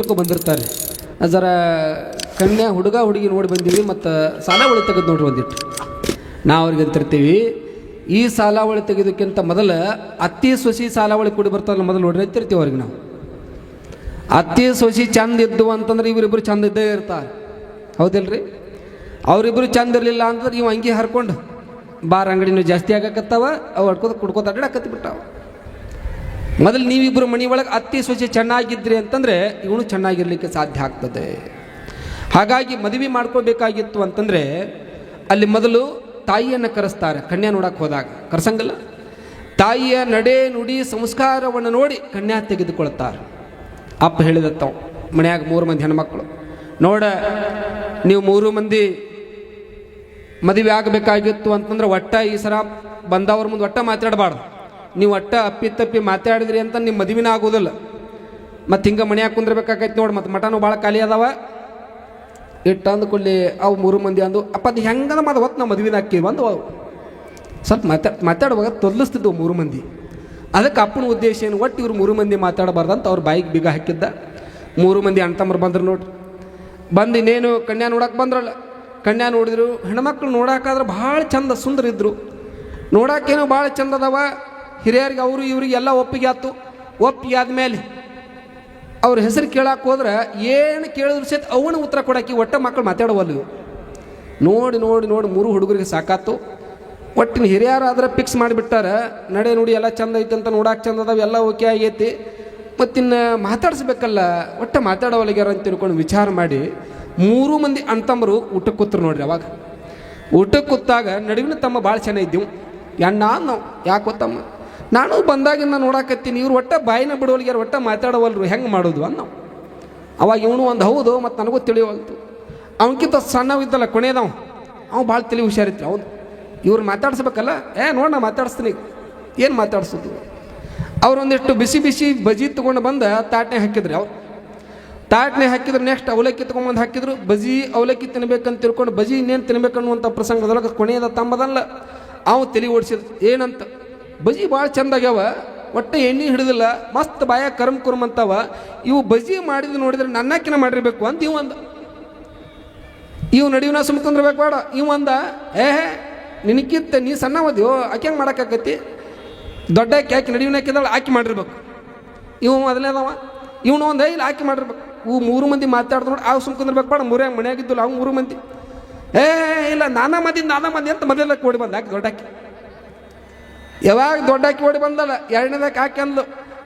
ಬಂದಿರ್ತಾರೆ. ಜರ ಕನ್ಯಾ ಹುಡುಗ ಹುಡುಗಿ ನೋಡಿ ಬಂದೀವಿ ಮತ್ತು ಸಾಲ ಒಳಗೆ ತೆಗೆದು ನೋಡ್ರಿ ಬಂದಿಟ್ಟು ನಾವು ಅವ್ರಿಗೆ ಅಂತಿರ್ತೀವಿ, ಈ ಸಾಲ ಒಳಗೆ ತೆಗೆದಕ್ಕಿಂತ ಮೊದಲು ಅತ್ತಿ ಸೊಸಿ ಸಾಲ ಒಳಗೆ ಕೂಡಿ ಬರ್ತಾರಲ್ಲ ಮೊದಲು ನೋಡ್ರಿ, ಅಂತಿರ್ತೀವಿ ಅವ್ರಿಗೆ ನಾವು. ಅತ್ತಿ ಸೊಸಿ ಚಂದ ಇದ್ದು ಅಂತಂದ್ರೆ ಇವರಿಬ್ಬರು ಚಂದ ಇದ್ದೇ ಇರ್ತಾರೆ. ಹೌದಿಲ್ರಿ? ಅವರಿಬ್ಬರು ಚಂದ ಇರಲಿಲ್ಲ ಅಂತಂದ್ರೆ ಇವು ಅಂಗಿ ಹರ್ಕೊಂಡು ಬಾರ ಅಂಗಡಿನೂ ಜಾಸ್ತಿ ಆಗಕತ್ತಾವ, ಅವು ಹೊಡ್ಕೋತ ಕುಡ್ಕೋತ ಅಡ್ಡಾಕತ್ತಿ ಬಿಟ್ಟಾವ ಮೊದಲು ನೀವಿಬ್ಬರು ಒಳಗೆ ಅತ್ತಿ ಸೊಸೆ ಚೆನ್ನಾಗಿದ್ರಿ ಅಂತಂದರೆ ಇವನು ಚೆನ್ನಾಗಿರ್ಲಿಕ್ಕೆ ಸಾಧ್ಯ ಆಗ್ತದೆ. ಹಾಗಾಗಿ ಮದುವೆ ಮಾಡ್ಕೋಬೇಕಾಗಿತ್ತು ಅಂತಂದರೆ ಅಲ್ಲಿ ಮೊದಲು ತಾಯಿಯನ್ನು ಕರೆಸ್ತಾರೆ. ಕನ್ಯಾ ನೋಡಕ್ಕೆ ಹೋದಾಗ. ಕರೆಸಂಗಲ್ಲ. ತಾಯಿಯ ನಡೆ ನುಡಿ ಸಂಸ್ಕಾರವನ್ನು ನೋಡಿ ಕನ್ಯಾ ತೆಗೆದುಕೊಳ್ತಾರೆ. ಅಪ್ಪ ಹೇಳಿದ ತಾವು ಮನೆಯಾಗ ಮೂರು ಮಂದಿ ಹೆಣ್ಮಕ್ಳು. ನೋಡ, ನೀವು ಮೂರು ಮಂದಿ ಮದುವೆ ಆಗಬೇಕಾಗಿತ್ತು ಅಂತಂದ್ರೆ ಒಟ್ಟ ಈ ಸರ ಬಂದವ್ರ ಮುಂದೆ ಒಟ್ಟ ಮಾತಾಡಬಾರ್ದು. ನೀವು ಅಪ್ಪಿ ತಪ್ಪಿ ಮಾತಾಡಿದ್ರಿ ಅಂತ ನಿಮ್ಮ ಮದುವೆನ ಆಗೋದಿಲ್ಲ. ಮತ್ತು ಹಿಂಗೆ ಮನ್ಯಾಗ ಕುಂದ್ರಬೇಕಾಗೈತೆ ನೋಡಿ, ಮತ್ತು ಮಠನೂ ಭಾಳ ಖಾಲಿ ಅದಾವ. ಇಟ್ಟು ಅಂದ್ಕೊಳ್ಳಿ ಅವು ಮೂರು ಮಂದಿ ಅಂದು, ಅಪ್ಪ ಅದು ಹೆಂಗದ ಮತ್ತು ಹೊತ್ತು ನಾವು ಮದುವೆನ ಹಾಕಿ ಬಂದು ಅವು. ಸ್ವಲ್ಪ ಮಾತಾ ಮಾತಾಡುವಾಗ ತೊದಲಿಸ್ತಿದ್ವು ಮೂರು ಮಂದಿ. ಅದಕ್ಕೆ ಅಪ್ಪನ ಉದ್ದೇಶ ಏನು? ಒಟ್ಟು ಇವ್ರು ಮೂರು ಮಂದಿ ಮಾತಾಡಬಾರ್ದು ಅಂತ ಅವ್ರು ಬಾಯಿಗೆ ಬೀಗ ಹಾಕಿದ್ದ. ಮೂರು ಮಂದಿ ಅಣ್ತಮ್ಮರು ಬಂದರು ನೋಡ್ರಿ ಬಂದು ಇನ್ನೇನು ಕನ್ಯಾ ನೋಡಕ್ಕೆ ಬಂದ್ರಲ್ಲ. ಕನ್ಯಾ ನೋಡಿದ್ರು, ಹೆಣ್ಮಕ್ಳು ನೋಡೋಕ್ಕಾದ್ರೆ ಭಾಳ ಚಂದ ಸುಂದರ ಇದ್ದರು ನೋಡೋಕ್ಕೇನು ಭಾಳ ಚಂದ ಅದಾವ. ಹಿರಿಯರಿಗೆ ಅವರು ಇವ್ರಿಗೆ ಎಲ್ಲ ಒಪ್ಪಿಗೆ ಆಯ್ತು ಒಪ್ಪಿಗೆ ಆದಮೇಲೆ ಅವ್ರ ಹೆಸರು ಕೇಳಕ್ಕೆ ಹೋದ್ರೆ ಏನು ಕೇಳಿದ್ರು ಸಹಿತ ಅವನ ಉತ್ತರ ಕೊಡಕ್ಕೆ ಒಟ್ಟ ಮಕ್ಕಳು ಮಾತಾಡವಲ್ಲ ನೋಡಿ ನೋಡಿ ನೋಡಿ ಮೂರು ಹುಡುಗರಿಗೆ ಸಾಕಾತು ಒಟ್ಟಿನ ಹಿರಿಯರಾದ್ರೆ ಫಿಕ್ಸ್ ಮಾಡಿಬಿಟ್ಟಾರೆ. ನಡೆ ನುಡಿ ಎಲ್ಲ ಚಂದ ಐತೆ ಅಂತ ನೋಡಕ್ಕೆ ಚಂದ ಅದಾವ, ಎಲ್ಲ ಓಕೆ ಆಗೈತಿ. ಮತ್ತಿನ್ನು ಮಾತಾಡಿಸ್ಬೇಕಲ್ಲ, ಒಟ್ಟ ಮಾತಾಡೋವಲ್ಲಿಗ್ಯಾರ ಅಂತ ತಿಳ್ಕೊಂಡು ವಿಚಾರ ಮಾಡಿ ಮೂರು ಮಂದಿ ಅಣ್ತಮ್ಮರು ಊಟಕ್ಕೆ ಕೂತ್ರು ನೋಡ್ರಿ ಅವಾಗ. ಊಟಕ್ಕೆ ಕೂತಾಗ ನಡುವಿನ ತಮ್ಮ ಭಾಳ ಚೆನ್ನಾಗಿದ್ದೀವಿ ಎಣ್ಣ ನಾವು ಯಾಕೆ ಗೊತ್ತಮ್ಮ? ನಾನು ಬಂದಾಗಿಂದ ನೋಡಾಕತ್ತೀನಿ, ಇವ್ರು ಒಟ್ಟ ಬಾಯಿನ ಬಿಡೋಲ್ಗ್ಯಾರ ಒಟ್ಟ ಮಾತಾಡವಲ್ರು, ಹೆಂಗೆ ಮಾಡೋದು ನಾವು ಅವಾಗ ಇವನು ಒಂದು, ಹೌದು ಮತ್ತು ನನಗೂ ತಿಳಿಯವಲ್ತು ಅವನಕ್ಕಿಂತ ಸಣ್ಣವಿದ್ದಲ್ಲ ಕೊನೆಯದವ ಅವ ಭಾಳ ತಿಳಿ ಹುಷಾರಿತ್ತು ಅವನು ಇವ್ರು ಮಾತಾಡಿಸ್ಬೇಕಲ್ಲ? ಏ, ನೋಡ ನಾ ಮಾತಾಡಿಸ್ತೀನಿ. ಏನು ಮಾತಾಡ್ಸೋದು? ಅವ್ರೊಂದಿಷ್ಟು ಬಿಸಿ ಬಿಸಿ ಬಜಿ ತೊಗೊಂಡು ಬಂದ ತಾಟ್ನೆ ಹಾಕಿದ್ರಿ ಅವ್ರು. ತಾಟ್ನೆ ಹಾಕಿದ್ರು ನೆಕ್ಸ್ಟ್ ಅವಲಕ್ಕಿ ತೊಗೊಂಬಂದು ಹಾಕಿದ್ರು. ಬಜಿ, ಅವಲಕ್ಕಿ ತಿನ್ಬೇಕಂತ ತಿಳ್ಕೊಂಡು ಬಜಿ ಇನ್ನೇನು ತಿನ್ಬೇಕು ಅನ್ನುವಂಥ ಪ್ರಸಂಗದೊಳಗೆ ಕೊನೆಯದ ತಮ್ಮದಲ್ಲ ಅವು ತಲೆ ಓಡಿಸಿದ, ಏನಂತ? ಬಜಿ ಭಾಳ ಚಂದ ಆಗ್ಯಾವ ಒಟ್ಟು ಎಣ್ಣೆ ಹಿಡಿದಿಲ್ಲ, ಮಸ್ತ್ ಬಾಯ ಕರ್ಮ್ ಕುರ್ಮ್ ಅಂತಾವ. ಇವು ಬಜಿ ಮಾಡಿದ್ ನೋಡಿದ್ರೆ ನನ್ನಕ್ಕಿನ ಮಾಡಿರ್ಬೇಕು ಅಂತ ಇವು ಅಂದ. ಇವು ನಡಿವಿನ ಸುಮ್ಕೊಂಡ್ರಬೇಕು ಬೇಡ. ಇವು ಅಂದ, ಏ ನಿನಕ್ಕಿಂತ ನೀ ಸಣ್ಣ ಓದ್ಯೋ ಆಕೆ ಹೆಂಗೆ ಮಾಡೋಕ್ಕಾಕತಿ ದೊಡ್ಡ ಆಕೆ ಆಕಿ ನಡಿವಿನ ಆಕಿ ಮಾಡಿರ್ಬೇಕು. ಇವ ಮೊದಲನೇದವ ಇವನು ಒಂದು ಐಲ್ ಆಕಿ ಮಾಡಿರ್ಬೇಕು. ಇವು ಮೂರು ಮಂದಿ ಮಾತಾಡ್ದು ನೋಡಿ, ಅವು ಸುಮ್ಕೊಂಡ್ರಬೇಕು ಬೇಡ ಮೂರೇ ಮನೆಯಾಗಿದ್ದಿಲ್ಲ ಅವು ಮೂರು ಮಂದಿ. ಏ ಇಲ್ಲ, ನಾನಾ ಮಂದಿ ನಾನಾ ಮಂದಿ ಅಂತ ಮೊದಲೆಲ್ಲ ಓಡಿ ಬಂದ ಆಕಿ ದೊಡ್ಡಾಕಿ. ಯಾವಾಗ ದೊಡ್ಡಾಕಿ ಓಡಿ ಬಂದಲ್ಲ ಎರಡನೇದಕ್ಕೆ ಅಂದ್ಲು,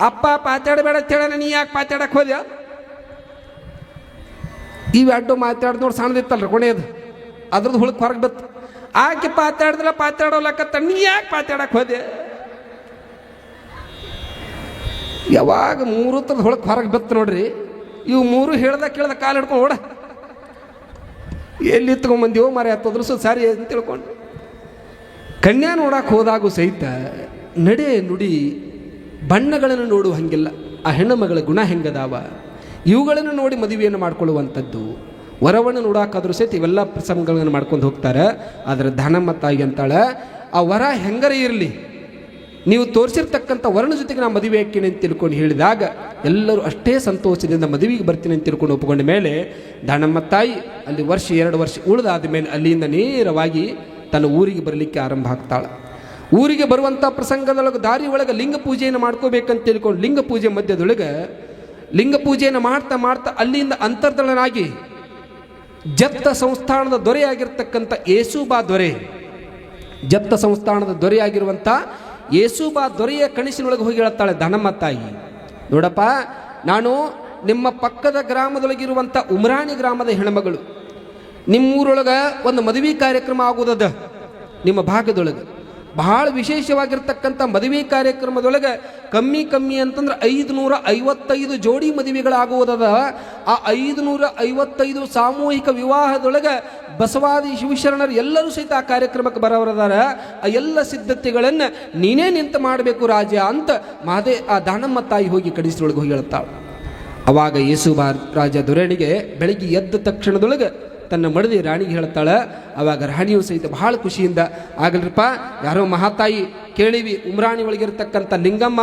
ಅಪ್ಪ, ಪಾತಾಡಬೇಡ ಅಂತೇಳ ನೀ ಯಾಕೆ ಪಾತಾಡಕ್ಕೆ ಹೋದ್ಯ? ಇವೆಡ್ಡು ಮಾತಾಡ್ದು ನೋಡಿ ಸಣ್ಣದಿತ್ತಲ್ರಿ ಕೊನೆಯದು ಅದ್ರದ್ದು ಹುಳಕ್ಕೆ ಹೊರಗೆ ಬತ್ತು. ಆಕೆ ಪಾತಾಡಿದ್ರೆ ಪಾತಾಡೋಲಕ್ಕ ನೀ ಯಾಕೆ ಪಾತಾಡಕ್ಕೆ ಹೋದೆ ಯಾವಾಗ ಮೂರು ಥರದ ಹೊಳಕ್ಕೆ ಹೊರಗೆ ಬತ್ತು ನೋಡ್ರಿ, ಇವು ಮೂರು ಹೇಳ್ದ ಕೇಳ್ದ ಕಾಲು ಹಿಡ್ಕೊಂಡು ಓಡ. ಎಲ್ಲಿ ತಗೊಂಬಂದಿವೋ ಮರೆ ಹತ್ತೋದ್ರು ಸೊ ಸಾರಿ ಅಂತ ತಿಳ್ಕೊಂಡು. ಕನ್ಯಾ ನೋಡಕ್ಕೆ ಹೋದಾಗೂ ಸಹಿತ ನಡೆ ನುಡಿ ಬಣ್ಣಗಳನ್ನು ನೋಡುವ ಹಾಗಿಲ್ಲ. ಆ ಹೆಣ್ಣು ಮಗಳ ಗುಣ ಹೆಂಗದಾವ? ಇವುಗಳನ್ನು ನೋಡಿ ಮದುವೆಯನ್ನು ಮಾಡ್ಕೊಳ್ಳುವಂಥದ್ದು. ವರವನ್ನು ನೋಡೋಕ್ಕಾದ್ರೂ ಸಹಿತ ಇವೆಲ್ಲ ಪ್ರಸಂಗಗಳನ್ನು ಮಾಡ್ಕೊಂಡು ಹೋಗ್ತಾರೆ. ಅದರ ಧನಮ್ಮ ತಾಯಿ ಅಂತಾಳೆ, ಆ ವರ ಹೆಂಗರ ಇರಲಿ? ನೀವು ತೋರಿಸಿರ್ತಕ್ಕಂಥ ವರ್ಣ ಜೊತೆಗೆ ನಾನು ಮದುವೆ ಹಾಕಿನಿ ಅಂತ ತಿಳ್ಕೊಂಡು ಹೇಳಿದಾಗ ಎಲ್ಲರೂ ಅಷ್ಟೇ ಸಂತೋಷದಿಂದ ಮದುವೆಗೆ ಬರ್ತೀನಿ ಅಂತ ತಿಳ್ಕೊಂಡು ಒಪ್ಪಿಕೊಂಡ ಮೇಲೆ ದಾನಮ್ಮ ತಾಯಿ ಅಲ್ಲಿ ವರ್ಷ ಎರಡು ವರ್ಷ ಉಳಿದಾದ ಮೇಲೆ ಅಲ್ಲಿಂದ ನೇರವಾಗಿ ತನ್ನ ಊರಿಗೆ ಬರಲಿಕ್ಕೆ ಆರಂಭ ಆಗ್ತಾಳೆ. ಊರಿಗೆ ಬರುವಂಥ ಪ್ರಸಂಗದೊಳಗೆ ದಾರಿ ಒಳಗೆ ಲಿಂಗ ಪೂಜೆಯನ್ನು ಮಾಡ್ಕೋಬೇಕಂತ ತಿಳ್ಕೊಂಡು ಲಿಂಗ ಪೂಜೆ ಮಧ್ಯದೊಳಗೆ ಲಿಂಗ ಪೂಜೆಯನ್ನು ಮಾಡ್ತಾ ಮಾಡ್ತಾ ಅಲ್ಲಿಂದ ಅಂತರ್ದಳನಾಗಿ ಜತ್ತ ಸಂಸ್ಥಾನದ ದೊರೆಯಾಗಿರ್ತಕ್ಕಂಥ ಏಸುಬಾ ದೊರೆ ಜತ್ತ ಸಂಸ್ಥಾನದ ದೊರೆಯಾಗಿರುವಂಥ ಯೇಸುಬಾ ದೊರೆಯ ಕಣಿಸಿನೊಳಗೆ ಹೋಗಿ ಹೇಳ್ತಾಳೆ ಧನಮ್ಮ ತಾಯಿ ನೋಡಪ್ಪ, ನಾನು ನಿಮ್ಮ ಪಕ್ಕದ ಗ್ರಾಮದೊಳಗಿರುವಂಥ ಉಮ್ರಾಣಿ ಗ್ರಾಮದ ಹೆಣ್ಮಗಳು ನಿಮ್ಮೂರೊಳಗೆ ಒಂದು ಮದುವೆ ಕಾರ್ಯಕ್ರಮ ಆಗೋದದ? ನಿಮ್ಮ ಭಾಗದೊಳಗೆ ಬಹಳ ವಿಶೇಷವಾಗಿರ್ತಕ್ಕಂಥ ಮದುವೆ ಕಾರ್ಯಕ್ರಮದೊಳಗೆ ಕಮ್ಮಿ ಕಮ್ಮಿ ಅಂತಂದ್ರೆ ಐದು ನೂರ ಐವತ್ತೈದು ಜೋಡಿ ಮದುವೆಗಳಾಗುವುದದ. ಆ ಐದು ನೂರ ಐವತ್ತೈದು ಸಾಮೂಹಿಕ ವಿವಾಹದೊಳಗೆ ಬಸವಾದಿ ಶಿವಶರಣರು ಎಲ್ಲರೂ ಸಹಿತ ಆ ಕಾರ್ಯಕ್ರಮಕ್ಕೆ ಬರವರದಾರ. ಆ ಎಲ್ಲ ಸಿದ್ಧತೆಗಳನ್ನು ನೀನೇ ನಿಂತು ಮಾಡಬೇಕು ರಾಜ ಅಂತ ಮಾದೇ ಆ ದಾನಮ್ಮ ತಾಯಿ ಹೋಗಿ ಕಡಿಸಿದೊಳಗೆ ಹೋಗಿ ಹೇಳ್ತಾಳೆ. ಅವಾಗ ಯೇಸು ರಾಜ ದೊರೆಣಿಗೆ ಬೆಳಗ್ಗೆ ಎದ್ದ ತಕ್ಷಣದೊಳಗೆ ತನ್ನ ಮಡದಿ ರಾಣಿಗೆ ಹೇಳ್ತಾಳೆ, ಅವಾಗ ರಾಣಿಯು ಸಹಿತ ಬಹಳ ಖುಷಿಯಿಂದ, ಆಗಲ್ರಿಪ್ಪ, ಯಾರೋ ಮಹಾತಾಯಿ, ಕೇಳಿವಿ, ಉಮ್ರಾಣಿ ಒಳಗಿರ್ತಕ್ಕಂಥ ಲಿಂಗಮ್ಮ,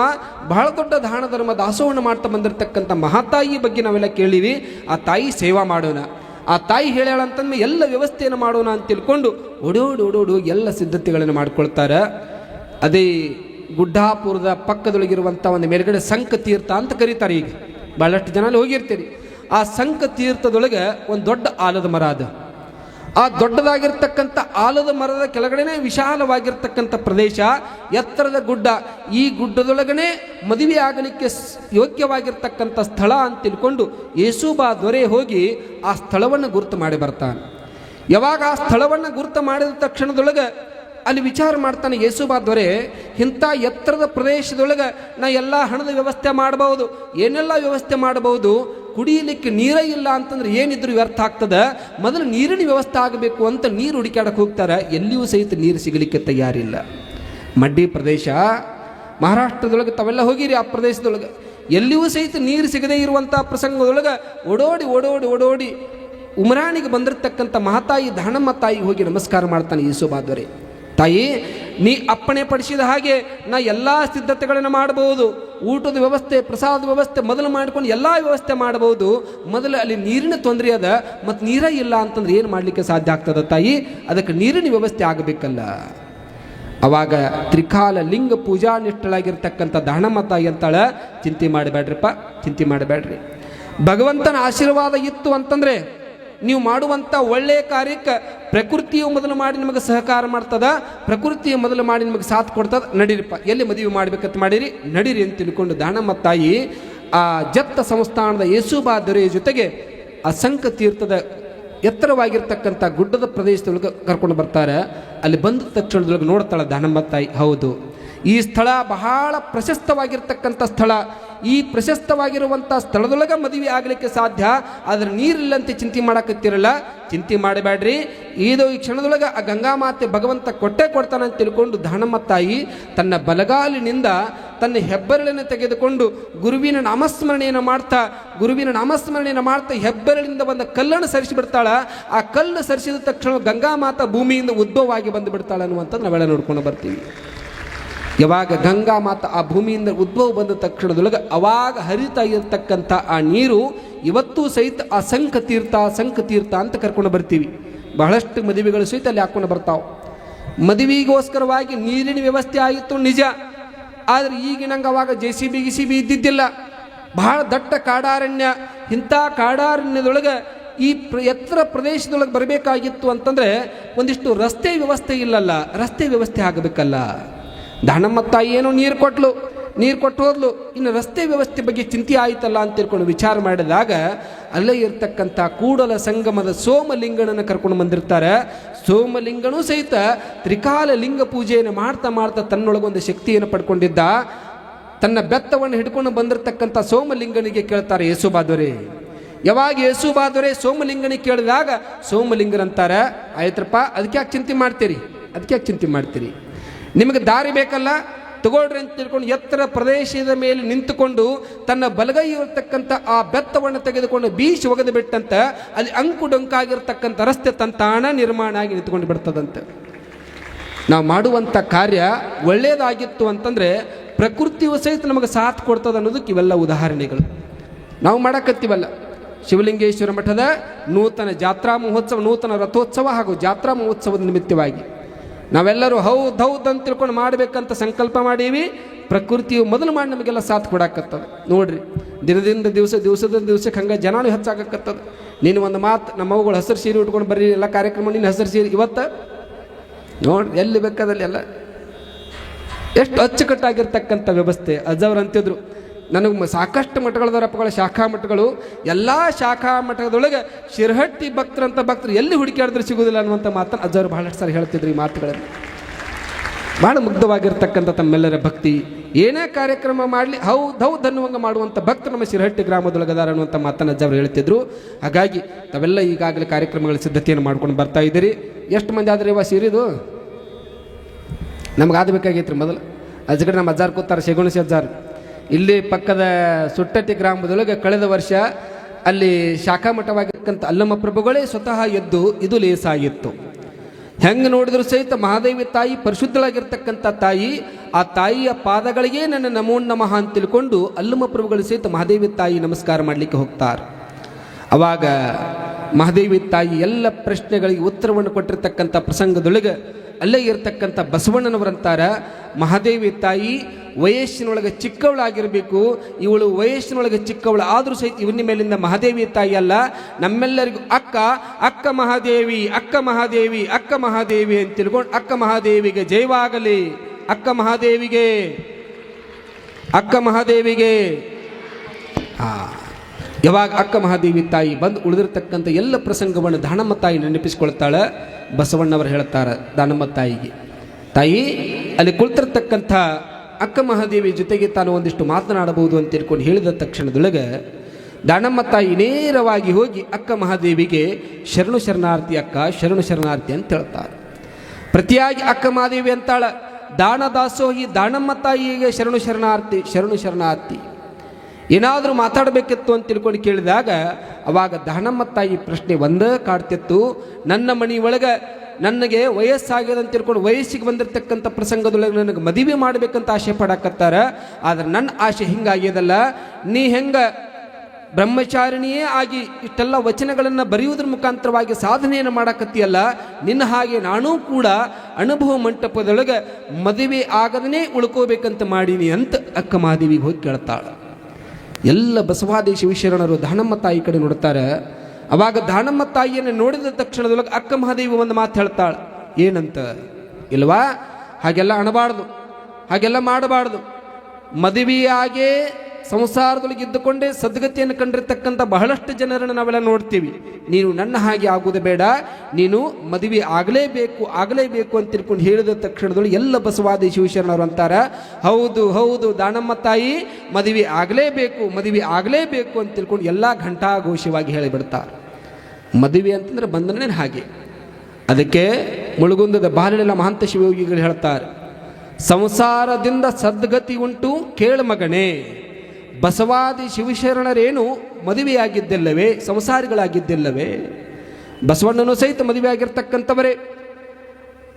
ಬಹಳ ದೊಡ್ಡ ದಾನ ಧರ್ಮ ದಾಸೋಹನ ಮಾಡ್ತಾ ಬಂದಿರತಕ್ಕಂಥ ಮಹಾತಾಯಿ ಬಗ್ಗೆ ನಾವೆಲ್ಲ ಕೇಳಿವಿ, ಆ ತಾಯಿ ಸೇವಾ ಮಾಡೋಣ. ಆ ತಾಯಿ ಹೇಳ್ಯಾಳ ಅಂತಂದ್ರೆ ಎಲ್ಲ ವ್ಯವಸ್ಥೆಯನ್ನು ಮಾಡೋಣ ಅಂತ ತಿಳ್ಕೊಂಡು ಓಡೋಡು ಓಡೋಡು ಎಲ್ಲ ಸಿದ್ಧತೆಗಳನ್ನು ಮಾಡ್ಕೊಳ್ತಾರೆ. ಅದೇ ಗುಡ್ಡಾಪುರದ ಪಕ್ಕದೊಳಗಿರುವಂಥ ಒಂದು ಮೇಲ್ಗಡೆ ಸಂಕ ತೀರ್ಥ ಅಂತ ಕರೀತಾರೆ ಈಗ. ಭಾಳಷ್ಟು ಜನ ಅಲ್ಲಿ ಹೋಗಿರ್ತೀರಿ. ಆ ಸಂಕ ತೀರ್ಥದೊಳಗೆ ಒಂದು ದೊಡ್ಡ ಆಲದ ಮರ ಅದ. ಆ ದೊಡ್ಡದಾಗಿರ್ತಕ್ಕಂಥ ಆಲದ ಮರದ ಕೆಳಗಡೆನೆ ವಿಶಾಲವಾಗಿರ್ತಕ್ಕಂಥ ಪ್ರದೇಶ, ಎತ್ತರದ ಗುಡ್ಡ. ಈ ಗುಡ್ಡದೊಳಗನೆ ಮದುವೆ ಆಗಲಿಕ್ಕೆ ಯೋಗ್ಯವಾಗಿರ್ತಕ್ಕಂಥ ಸ್ಥಳ ಅಂತ ತಿಳ್ಕೊಂಡು ಯೇಸುಬಾ ದೊರೆ ಹೋಗಿ ಆ ಸ್ಥಳವನ್ನು ಗುರುತು ಮಾಡಿ ಬರ್ತಾನೆ. ಯಾವಾಗ ಆ ಸ್ಥಳವನ್ನು ಗುರುತು ಮಾಡಿದ ತಕ್ಷಣದೊಳಗೆ ಅಲ್ಲಿ ವಿಚಾರ ಮಾಡ್ತಾನೆ ಯೇಸುಬಾ ದೊರೆ, ಇಂಥ ಎತ್ತರದ ಪ್ರದೇಶದೊಳಗೆ ನಾ ಎಲ್ಲ ಹಣದ ವ್ಯವಸ್ಥೆ ಮಾಡಬಹುದು ಏನೆಲ್ಲ ವ್ಯವಸ್ಥೆ ಮಾಡಬಹುದು ಕುಡಿಯಲಿಕ್ಕೆ ನೀರೇ ಇಲ್ಲ ಅಂತಂದ್ರೆ ಏನಿದ್ರು ವ್ಯರ್ಥ ಆಗ್ತದೆ? ಮೊದಲು ನೀರಿನ ವ್ಯವಸ್ಥೆ ಆಗಬೇಕು ಅಂತ ನೀರು ಹುಡುಕಾಡಕ್ಕೆ ಹೋಗ್ತಾರೆ. ಎಲ್ಲಿಯೂ ಸಹಿತ ನೀರು ಸಿಗಲಿಕ್ಕೆ ತಯಾರಿಲ್ಲ. ಮಡ್ಡಿ ಪ್ರದೇಶ, ಮಹಾರಾಷ್ಟ್ರದೊಳಗೆ ತಾವೆಲ್ಲ ಹೋಗಿರಿ ಆ ಪ್ರದೇಶದೊಳಗೆ. ಎಲ್ಲಿಯೂ ಸಹಿತ ನೀರು ಸಿಗದೇ ಇರುವಂಥ ಪ್ರಸಂಗದೊಳಗೆ ಓಡೋಡಿ ಓಡೋಡಿ ಓಡೋಡಿ ಉಮರಾಣಿಗೆ ಬಂದಿರತಕ್ಕಂಥ ಮಹಾತಾಯಿ ದಹಣಮ್ಮ ತಾಯಿಗೆ ಹೋಗಿ ನಮಸ್ಕಾರ ಮಾಡ್ತಾನೆ ಯೇಸುಬಾದ್ವರೆ ತಾಯಿ, ನೀ ಅಪ್ಪಣೆ ಪಡಿಸಿದ ಹಾಗೆ ನಾ ಎಲ್ಲ ಸಿದ್ಧತೆಗಳನ್ನು ಮಾಡಬಹುದು ಊಟದ ವ್ಯವಸ್ಥೆ ಪ್ರಸಾದ ವ್ಯವಸ್ಥೆ ಮೊದಲು ಮಾಡಿಕೊಂಡು ಎಲ್ಲ ವ್ಯವಸ್ಥೆ ಮಾಡಬಹುದು. ಮೊದಲು ಅಲ್ಲಿ ನೀರಿನ ತೊಂದರೆ ಅದ, ಮತ್ತು ನೀರೇ ಇಲ್ಲ ಅಂತಂದ್ರೆ ಏನು ಮಾಡಲಿಕ್ಕೆ ಸಾಧ್ಯ ಆಗ್ತದ ತಾಯಿ? ಅದಕ್ಕೆ ನೀರಿನ ವ್ಯವಸ್ಥೆ ಆಗಬೇಕಲ್ಲ. ಅವಾಗ ತ್ರಿಕಾಲ ಲಿಂಗ ಪೂಜಾ ನಿಷ್ಠಳಾಗಿರ್ತಕ್ಕಂಥ ದಹಣಮ್ಮ ತಾಯಿ ಅಂತಾಳೆ, ಚಿಂತೆ ಮಾಡಬೇಡ್ರಿಪ್ಪ, ಚಿಂತೆ ಮಾಡಬೇಡ್ರಿ. ಭಗವಂತನ ಆಶೀರ್ವಾದ ಇತ್ತು ಅಂತಂದರೆ ನೀವು ಮಾಡುವಂಥ ಒಳ್ಳೆಯ ಕಾರ್ಯಕ್ಕೆ ಪ್ರಕೃತಿಯು ಮೊದಲು ಮಾಡಿ ನಿಮಗೆ ಸಹಕಾರ ಮಾಡ್ತದ, ಪ್ರಕೃತಿಯು ಮೊದಲು ಮಾಡಿ ನಿಮಗೆ ಸಾಥ್ ಕೊಡ್ತದ. ನಡೀರಿಪ್ಪ, ಎಲ್ಲಿ ಮದುವೆ ಮಾಡ್ಬೇಕಂತ ಮಾಡಿರಿ? ನಡೀರಿ ಅಂತ ತಿಳ್ಕೊಂಡು ದಾನಮ್ಮ ತಾಯಿ ಆ ಜತ್ತ ಸಂಸ್ಥಾನದ ಯೇಸುಬಾ ದೊರೆಯ ಜೊತೆಗೆ ಆ ಸಂಕ ತೀರ್ಥದ ಎತ್ತರವಾಗಿರ್ತಕ್ಕಂಥ ಗುಡ್ಡದ ಪ್ರದೇಶದೊಳಗೆ ಕರ್ಕೊಂಡು ಬರ್ತಾರೆ. ಅಲ್ಲಿ ಬಂದ ತಕ್ಷಣದೊಳಗೆ ನೋಡ್ತಾಳೆ ದಾನಮ್ಮ ತಾಯಿ. ಹೌದು. ಈ ಸ್ಥಳ ಬಹಳ ಪ್ರಶಸ್ತವಾಗಿರ್ತಕ್ಕಂಥ ಸ್ಥಳ. ಈ ಪ್ರಶಸ್ತವಾಗಿರುವಂಥ ಸ್ಥಳದೊಳಗೆ ಮದುವೆ ಆಗಲಿಕ್ಕೆ ಸಾಧ್ಯ. ಆದ್ರೆ ನೀರಿಲ್ಲಂತೆ ಚಿಂತೆ ಮಾಡಕತ್ತಿರಲ್ಲ. ಚಿಂತೆ ಮಾಡಬೇಡ್ರಿ. ಇದು ಈ ಕ್ಷಣದೊಳಗೆ ಆ ಗಂಗಾಮಾತೆ ಭಗವಂತ ಕೊಟ್ಟೆ ಕೊಡ್ತಾನೆ ಅಂತ ತಿಳ್ಕೊಂಡು ದಾನಮ್ಮ ತಾಯಿ ತನ್ನ ಬಲಗಾಲಿನಿಂದ ತನ್ನ ಹೆಬ್ಬೆರಳನ್ನು ತೆಗೆದುಕೊಂಡು ಗುರುವಿನ ನಾಮಸ್ಮರಣೆಯನ್ನು ಮಾಡ್ತಾ, ಗುರುವಿನ ನಾಮಸ್ಮರಣೆಯನ್ನು ಮಾಡ್ತಾ ಹೆಬ್ಬೆರಳಿಂದ ಬಂದ ಕಲ್ಲನ್ನು ಸರಿಸಿ ಬಿಡ್ತಾಳ. ಆ ಕಲ್ಲು ಸರಿಸಿದ ತಕ್ಷಣ ಗಂಗಾಮಾತ ಭೂಮಿಯಿಂದ ಉದ್ಭವವಾಗಿ ಬಂದು ಬಿಡ್ತಾಳೆ ಅನ್ನುವಂಥದ್ದು ನಾವೆಲ್ಲ ನೋಡ್ಕೊಂಡು ಬರ್ತೀವಿ. ಯಾವಾಗ ಗಂಗಾ ಮಾತ ಆ ಭೂಮಿಯಿಂದ ಉದ್ಭವ ಬಂದ ತಕ್ಷಣದೊಳಗೆ ಅವಾಗ ಹರಿತಾ ಇರತಕ್ಕಂಥ ಆ ನೀರು ಇವತ್ತೂ ಸಹಿತ ಆ ಸಂಖ ತೀರ್ಥ ಸಂಖ ತೀರ್ಥ ಅಂತ ಕರ್ಕೊಂಡು ಬರ್ತೀವಿ. ಬಹಳಷ್ಟು ಮದುವೆಗಳು ಸಹಿತ ಅಲ್ಲಿ ಹಾಕೊಂಡು ಬರ್ತಾವೆ. ಮದುವೆಗೋಸ್ಕರವಾಗಿ ನೀರಿನ ವ್ಯವಸ್ಥೆ ಆಗಿತ್ತು ನಿಜ. ಆದರೆ ಈಗಿನಂಗೆ ಅವಾಗ ಜೆ ಸಿ ಬಿ, ಗಿ ಸಿ ಬಿ ಇದ್ದಿದ್ದಿಲ್ಲ. ಬಹಳ ದಟ್ಟ ಕಾಡಾರಣ್ಯ. ಇಂಥ ಕಾಡಾರಣ್ಯದೊಳಗೆ ಈ ಪ್ರ, ಎತ್ತರ ಪ್ರದೇಶದೊಳಗೆ ಬರಬೇಕಾಗಿತ್ತು ಅಂತಂದರೆ ಒಂದಿಷ್ಟು ರಸ್ತೆ ವ್ಯವಸ್ಥೆ ಇಲ್ಲಲ್ಲ. ರಸ್ತೆ ವ್ಯವಸ್ಥೆ ಆಗಬೇಕಲ್ಲ. ದಾನಮ್ಮ ತಾಯಿ ಏನೋ ನೀರು ಕೊಟ್ಲು? ನೀರು ಕೊಟ್ಟು ಹೋದ್ಲು. ಇನ್ನು ರಸ್ತೆ ವ್ಯವಸ್ಥೆ ಬಗ್ಗೆ ಚಿಂತೆ ಆಯಿತಲ್ಲ ಅಂತ ತಿಳ್ಕೊಂಡು ವಿಚಾರ ಮಾಡಿದಾಗ ಅಲ್ಲೇ ಇರ್ತಕ್ಕಂಥ ಕೂಡಲ ಸಂಗಮದ ಸೋಮಲಿಂಗನನ್ನು ಕರ್ಕೊಂಡು ಬಂದಿರ್ತಾರೆ. ಸೋಮಲಿಂಗನೂ ಸಹಿತ ತ್ರಿಕಾಲ ಲಿಂಗ ಪೂಜೆಯನ್ನು ಮಾಡ್ತಾ ಮಾಡ್ತಾ ತನ್ನೊಳಗೊಂದು ಶಕ್ತಿಯನ್ನು ಪಡ್ಕೊಂಡಿದ್ದ. ತನ್ನ ಬೆತ್ತವನ್ನು ಹಿಡ್ಕೊಂಡು ಬಂದಿರತಕ್ಕಂಥ ಸೋಮಲಿಂಗನಿಗೆ ಕೇಳ್ತಾರೆ ಯೇಸುಬಾದೊರೆ ಯಾವಾಗ ಯೇಸುಬಾದೊರೆ ಸೋಮಲಿಂಗನಿಗೆ ಕೇಳಿದಾಗ ಸೋಮಲಿಂಗನಂತಾರೆ, ಆಯ್ತರಪ್ಪ, ಅದಕ್ಕೆ ಯಾಕೆ ಚಿಂತೆ ಮಾಡ್ತೀರಿ? ಅದಕ್ಕೆ ಯಾಕೆ ಚಿಂತೆ ಮಾಡ್ತೀರಿ? ನಿಮಗೆ ದಾರಿ ಬೇಕಲ್ಲ? ತಗೊಳ್ರಿ ಅಂತ ತಿಳ್ಕೊಂಡು ಎತ್ತರ ಪ್ರದೇಶದ ಮೇಲೆ ನಿಂತುಕೊಂಡು ತನ್ನ ಬಲಗೈ ಇರತಕ್ಕಂಥ ಆ ಬೆತ್ತವನ್ನು ತೆಗೆದುಕೊಂಡು ಬೀಸಿ ಒಗೆದು ಬಿಟ್ಟಂತ, ಅಲ್ಲಿ ಅಂಕು ಡೊಂಕಾಗಿರ್ತಕ್ಕಂಥ ರಸ್ತೆ ತಂತಾಣ ನಿರ್ಮಾಣ ಆಗಿ ನಿಂತ್ಕೊಂಡು ಬಿಡ್ತದಂತೆ ನಾವು ಮಾಡುವಂಥ ಕಾರ್ಯ ಒಳ್ಳೆಯದಾಗಿತ್ತು ಅಂತಂದರೆ ಪ್ರಕೃತಿಯು ಸಹಿತ ನಮಗೆ ಸಾಥ್ ಕೊಡ್ತದೆ ಅನ್ನೋದಕ್ಕೆ ಇವೆಲ್ಲ ಉದಾಹರಣೆಗಳು. ನಾವು ಮಾಡಕತ್ತೀವಲ್ಲ? ಶಿವಲಿಂಗೇಶ್ವರ ಮಠದ ನೂತನ ಜಾತ್ರಾ ಮಹೋತ್ಸವ, ನೂತನ ರಥೋತ್ಸವ ಹಾಗೂ ಜಾತ್ರಾ ಮಹೋತ್ಸವದ ನಿಮಿತ್ತವಾಗಿ. ನಾವೆಲ್ಲರೂ ಹೌದು ಹೌದು ಅಂತ ತಿಳ್ಕೊಂಡು ಮಾಡಬೇಕಂತ ಸಂಕಲ್ಪ ಮಾಡೀವಿ. ಪ್ರಕೃತಿಯು ಮೊದಲು ಮಾಡಿ ನಮಗೆಲ್ಲ ಸಾಥ್ ಕೊಡಾಕತ್ತದ. ನೋಡ್ರಿ, ದಿನದಿಂದ ದಿವಸ, ದಿವಸದಿಂದ ದಿವಸಕ್ಕೆ ಹಂಗೆ ಜನಾಳು ಹೆಚ್ಚಾಗಕತ್ತದ. ನೀನು ಒಂದು ಮಾತು, ನಮ್ಮ ಅವುಗಳು ಹಸಿರು ಸೀರೆ ಉಟ್ಕೊಂಡು ಬರ್ರಿ, ಎಲ್ಲ ಕಾರ್ಯಕ್ರಮ, ನೀನು ಹಸಿರು ಸೀರೆ ಇವತ್ತು? ನೋಡಿ ಎಲ್ಲಿ ಬೇಕಾದಲ್ಲಿ ಎಲ್ಲ. ಎಷ್ಟು ಅಚ್ಚುಕಟ್ಟಾಗಿರ್ತಕ್ಕಂಥ ವ್ಯವಸ್ಥೆ ಅಜ್ಜವ್ರು ಅಂತಿದ್ರು. ನನಗೆ ಸಾಕಷ್ಟು ಮಠಗಳದರಪ್ಪಗಳ ಶಾಖಾ ಮಠಗಳು, ಎಲ್ಲ ಶಾಖಾ ಮಠದೊಳಗೆ ಶಿರಹಟ್ಟಿ ಭಕ್ತರಂತ ಭಕ್ತರು ಎಲ್ಲಿ ಹುಡುಕಾಡಿದ್ರೆ ಸಿಗುವುದಿಲ್ಲ ಅನ್ನುವಂಥ ಮಾತನ್ನು ಅಜ್ಜರು ಬಹಳಷ್ಟು ಸಾರಿ ಹೇಳ್ತಿದ್ರು ಈ ಮಾತುಗಳನ್ನು ಭಾಳ ಮುಗ್ಧವಾಗಿರ್ತಕ್ಕಂಥ ತಮ್ಮೆಲ್ಲರ ಭಕ್ತಿ. ಏನೇ ಕಾರ್ಯಕ್ರಮ ಮಾಡಲಿ, ಹೌದು ಹೌದು ಅನ್ನುವಂಗೆ ಮಾಡುವಂಥ ಭಕ್ತರು ನಮ್ಮ ಶಿರಹಟ್ಟಿ ಗ್ರಾಮದೊಳಗದಾರ ಅನ್ನುವಂಥ ಮಾತನ್ನು ಅಜ್ಜವ್ರು ಹೇಳ್ತಿದ್ರು. ಹಾಗಾಗಿ ತಾವೆಲ್ಲ ಈಗಾಗಲೇ ಕಾರ್ಯಕ್ರಮಗಳ ಸಿದ್ಧತೆಯನ್ನು ಮಾಡ್ಕೊಂಡು ಬರ್ತಾ ಇದ್ದೀರಿ. ಎಷ್ಟು ಮಂದಿ ಆದ್ರೆ ಇವ ಸೀರಿದು ನಮ್ಗೆ ಆಗಬೇಕಾಗೈತ್ರಿ ಮೊದಲು. ಅಜ್ಜಗಡೆ ನಮ್ಮ ಅಜ್ಜಾರ್ ಕೂತಾರೆ, ಶಗುಣಸಿ ಅಜ್ಜಾರ್. ಇಲ್ಲಿ ಪಕ್ಕದ ಸುಟ್ಟಟ್ಟಿ ಗ್ರಾಮದೊಳಗೆ ಕಳೆದ ವರ್ಷ ಅಲ್ಲಿ ಶಾಖಾ ಮಠವಾಗಿರ್ತಕ್ಕಂಥ ಅಲ್ಲಮ್ಮ ಪ್ರಭುಗಳೇ ಸ್ವತಃ ಎದ್ದು ಇದು ಲೇಸಾಗಿತ್ತು. ಹೆಂಗೆ ನೋಡಿದ್ರು ಸಹಿತ ಮಹಾದೇವಿ ತಾಯಿ ಪರಿಶುದ್ಧಳಾಗಿರ್ತಕ್ಕಂಥ ತಾಯಿ, ಆ ತಾಯಿಯ ಪಾದಗಳಿಗೆ ನನ್ನ ನಮೋ ನಮಃ ಅಂತ ತಿಳ್ಕೊಂಡು ಅಲ್ಲಮ್ಮ ಪ್ರಭುಗಳ ಸಹಿತ ಮಹಾದೇವಿ ತಾಯಿ ನಮಸ್ಕಾರ ಮಾಡಲಿಕ್ಕೆ ಹೋಗ್ತಾರೆ. ಅವಾಗ ಮಹಾದೇವಿ ತಾಯಿ ಎಲ್ಲ ಪ್ರಶ್ನೆಗಳಿಗೆ ಉತ್ತರವನ್ನು ಕೊಟ್ಟಿರ್ತಕ್ಕಂಥ ಪ್ರಸಂಗದೊಳಗೆ ಅಲ್ಲೇ ಇರತಕ್ಕಂಥ ಬಸವಣ್ಣನವರಂತಾರ ಮಹಾದೇವಿ ತಾಯಿ ವಯಸ್ಸಿನೊಳಗೆ ಚಿಕ್ಕವಳಾಗಿರಬೇಕು. ಇವಳು ವಯಸ್ಸಿನೊಳಗೆ ಚಿಕ್ಕವಳು ಆದರೂ ಸಹಿತ ಇವನ ಮೇಲಿಂದ ಮಹಾದೇವಿ ತಾಯಿ ಅಲ್ಲ. ನಮ್ಮೆಲ್ಲರಿಗೂ ಅಕ್ಕ ಅಕ್ಕ ಮಹಾದೇವಿ ಅಕ್ಕ ಮಹಾದೇವಿ ಅಕ್ಕ ಮಹಾದೇವಿ ಅಂತ ತಿಳ್ಕೊಂಡು ಅಕ್ಕ ಮಹಾದೇವಿಗೆ ಜಯವಾಗಲಿ. ಅಕ್ಕ ಮಹಾದೇವಿಗೆ ಅಕ್ಕ ಮಹಾದೇವಿಗೆ. ಆ ಯಾವಾಗ ಅಕ್ಕ ಮಹಾದೇವಿ ತಾಯಿ ಬಂದು ಉಳಿದಿರತಕ್ಕಂಥ ಎಲ್ಲ ಪ್ರಸಂಗವನ್ನು ದಾನಮ್ಮ ತಾಯಿ ನೆನಪಿಸ್ಕೊಳ್ತಾಳೆ, ಬಸವಣ್ಣವರು ಹೇಳ್ತಾರೆ ದಾನಮ್ಮ ತಾಯಿಗೆ, ತಾಯಿ, ಅಲ್ಲಿ ಕುಳಿತಿರ್ತಕ್ಕಂಥ ಅಕ್ಕ ಮಹಾದೇವಿ ಜೊತೆಗೆ ತಾನು ಒಂದಿಷ್ಟು ಮಾತನಾಡಬಹುದು ಅಂತ ತಿಳ್ಕೊಂಡು ಹೇಳಿದ ತಕ್ಷಣದೊಳಗೆ ದಾನಮ್ಮ ತಾಯಿ ನೇರವಾಗಿ ಹೋಗಿ ಅಕ್ಕ ಮಹಾದೇವಿಗೆ ಶರಣು ಶರಣಾರ್ಥಿ ಅಕ್ಕ, ಶರಣು ಶರಣಾರ್ಥಿ ಅಂತ ಹೇಳ್ತಾರೆ. ಪ್ರತಿಯಾಗಿ ಅಕ್ಕ ಮಹಾದೇವಿ ಅಂತಾಳ ದಾನ ದಾಸೋಹಿ ದಾನಮ್ಮ ತಾಯಿಗೆ ಶರಣು ಶರಣಾರ್ಥಿ ಶರಣು ಶರಣಾರ್ಥಿ. ಏನಾದರೂ ಮಾತಾಡಬೇಕಿತ್ತು ಅಂತ ತಿಳ್ಕೊಂಡು ಕೇಳಿದಾಗ ಅವಾಗ ದಹನಮ್ಮ ತಾಯಿ ಪ್ರಶ್ನೆ ಒಂದೇ ಕಾಡ್ತಿತ್ತು. ನನ್ನ ಮನೆ ಒಳಗೆ ನನಗೆ ವಯಸ್ಸಾಗ್ಯದ ಅಂತ ತಿಳ್ಕೊಂಡು ವಯಸ್ಸಿಗೆ ಬಂದಿರತಕ್ಕಂಥ ಪ್ರಸಂಗದೊಳಗೆ ನನಗೆ ಮದುವೆ ಮಾಡಬೇಕಂತ ಆಸೆ ಪಡಕತ್ತಾರ. ಆದರೆ ನನ್ನ ಆಸೆ ಹಿಂಗಾಗ್ಯದಲ್ಲ. ನೀ ಹೆಂಗ ಬ್ರಹ್ಮಚಾರಿಣಿಯೇ ಆಗಿ ಇಷ್ಟೆಲ್ಲ ವಚನಗಳನ್ನು ಬರೆಯುವುದರ ಮುಖಾಂತರವಾಗಿ ಸಾಧನೆಯನ್ನು ಮಾಡಕತ್ತಿಯಲ್ಲ, ನಿನ್ನ ಹಾಗೆ ನಾನೂ ಕೂಡ ಅನುಭವ ಮಂಟಪದೊಳಗೆ ಮದುವೆ ಆಗದನೇ ಉಳ್ಕೋಬೇಕಂತ ಮಾಡೀನಿ ಅಂತ ಅಕ್ಕ ಮಾದೇವಿಗೆ ಹೋಗಿ ಕೇಳ್ತಾಳೆ. ಎಲ್ಲ ಬಸವಾದೇಶ ವಿಶರಣರು ದಾನಮ್ಮ ತಾಯಿ ಕಡೆ ನೋಡ್ತಾರೆ ಅವಾಗ ದಾನಮ್ಮ ತಾಯಿಯನ್ನು ನೋಡಿದ ತಕ್ಷಣದೊಳಗೆ ಅಕ್ಕ ಮಹಾದೇವಿ ಒಂದು ಮಾತು ಹೇಳ್ತಾಳೆ, ಏನಂತ? ಇಲ್ವಾ? ಹಾಗೆಲ್ಲ ಅಣಬಾರ್ದು ಹಾಗೆಲ್ಲ ಮಾಡಬಾರ್ದು. ಮದುವೆಯಾಗೇ ಸಂಸಾರದೊಳಗೆ ಇದ್ದುಕೊಂಡೇ ಸದ್ಗತಿಯನ್ನು ಕಂಡಿರ್ತಕ್ಕಂಥ ಬಹಳಷ್ಟು ಜನರನ್ನು ನಾವೆಲ್ಲ ನೋಡ್ತೀವಿ. ನೀನು ನನ್ನ ಹಾಗೆ ಆಗುವುದು ಬೇಡ, ನೀನು ಮದುವೆ ಆಗಲೇಬೇಕು ಆಗಲೇಬೇಕು ಅಂತ ತಿಳ್ಕೊಂಡು ಹೇಳಿದ ತಕ್ಷಣದೊಳಗೆ ಎಲ್ಲ ಬಸವಾದಿ ಶಿವಶರಣರು ಅಂತಾರೆ, ಹೌದು ಹೌದು, ದಾನಮ್ಮ ತಾಯಿ, ಮದುವೆ ಆಗಲೇಬೇಕು ಮದುವೆ ಆಗಲೇಬೇಕು ಅಂತ ತಿಳ್ಕೊಂಡು ಎಲ್ಲ ಘಂಟಾಘೋಷವಾಗಿ ಹೇಳಿಬಿಡ್ತಾರೆ. ಮದುವೆ ಅಂತಂದ್ರೆ ಬಂದನೇ ಹಾಗೆ. ಅದಕ್ಕೆ ಮುಳುಗುಂದದ ಬಾಲಿನೆಲ್ಲ ಮಹಾಂತ ಶಿವಯೋಗಿಗಳು ಹೇಳ್ತಾರೆ, ಸಂಸಾರದಿಂದ ಸದ್ಗತಿ ಉಂಟು ಕೇಳ ಮಗನೇ. ಬಸವಾದಿ ಶಿವಶರಣರೇನು ಮದುವೆಯಾಗಿದ್ದಿಲ್ಲವೇ, ಸಂಸಾರಿಗಳಾಗಿದ್ದಿಲ್ಲವೇ? ಬಸವಣ್ಣನು ಸಹಿತ ಮದುವೆ ಆಗಿರ್ತಕ್ಕಂಥವರೇ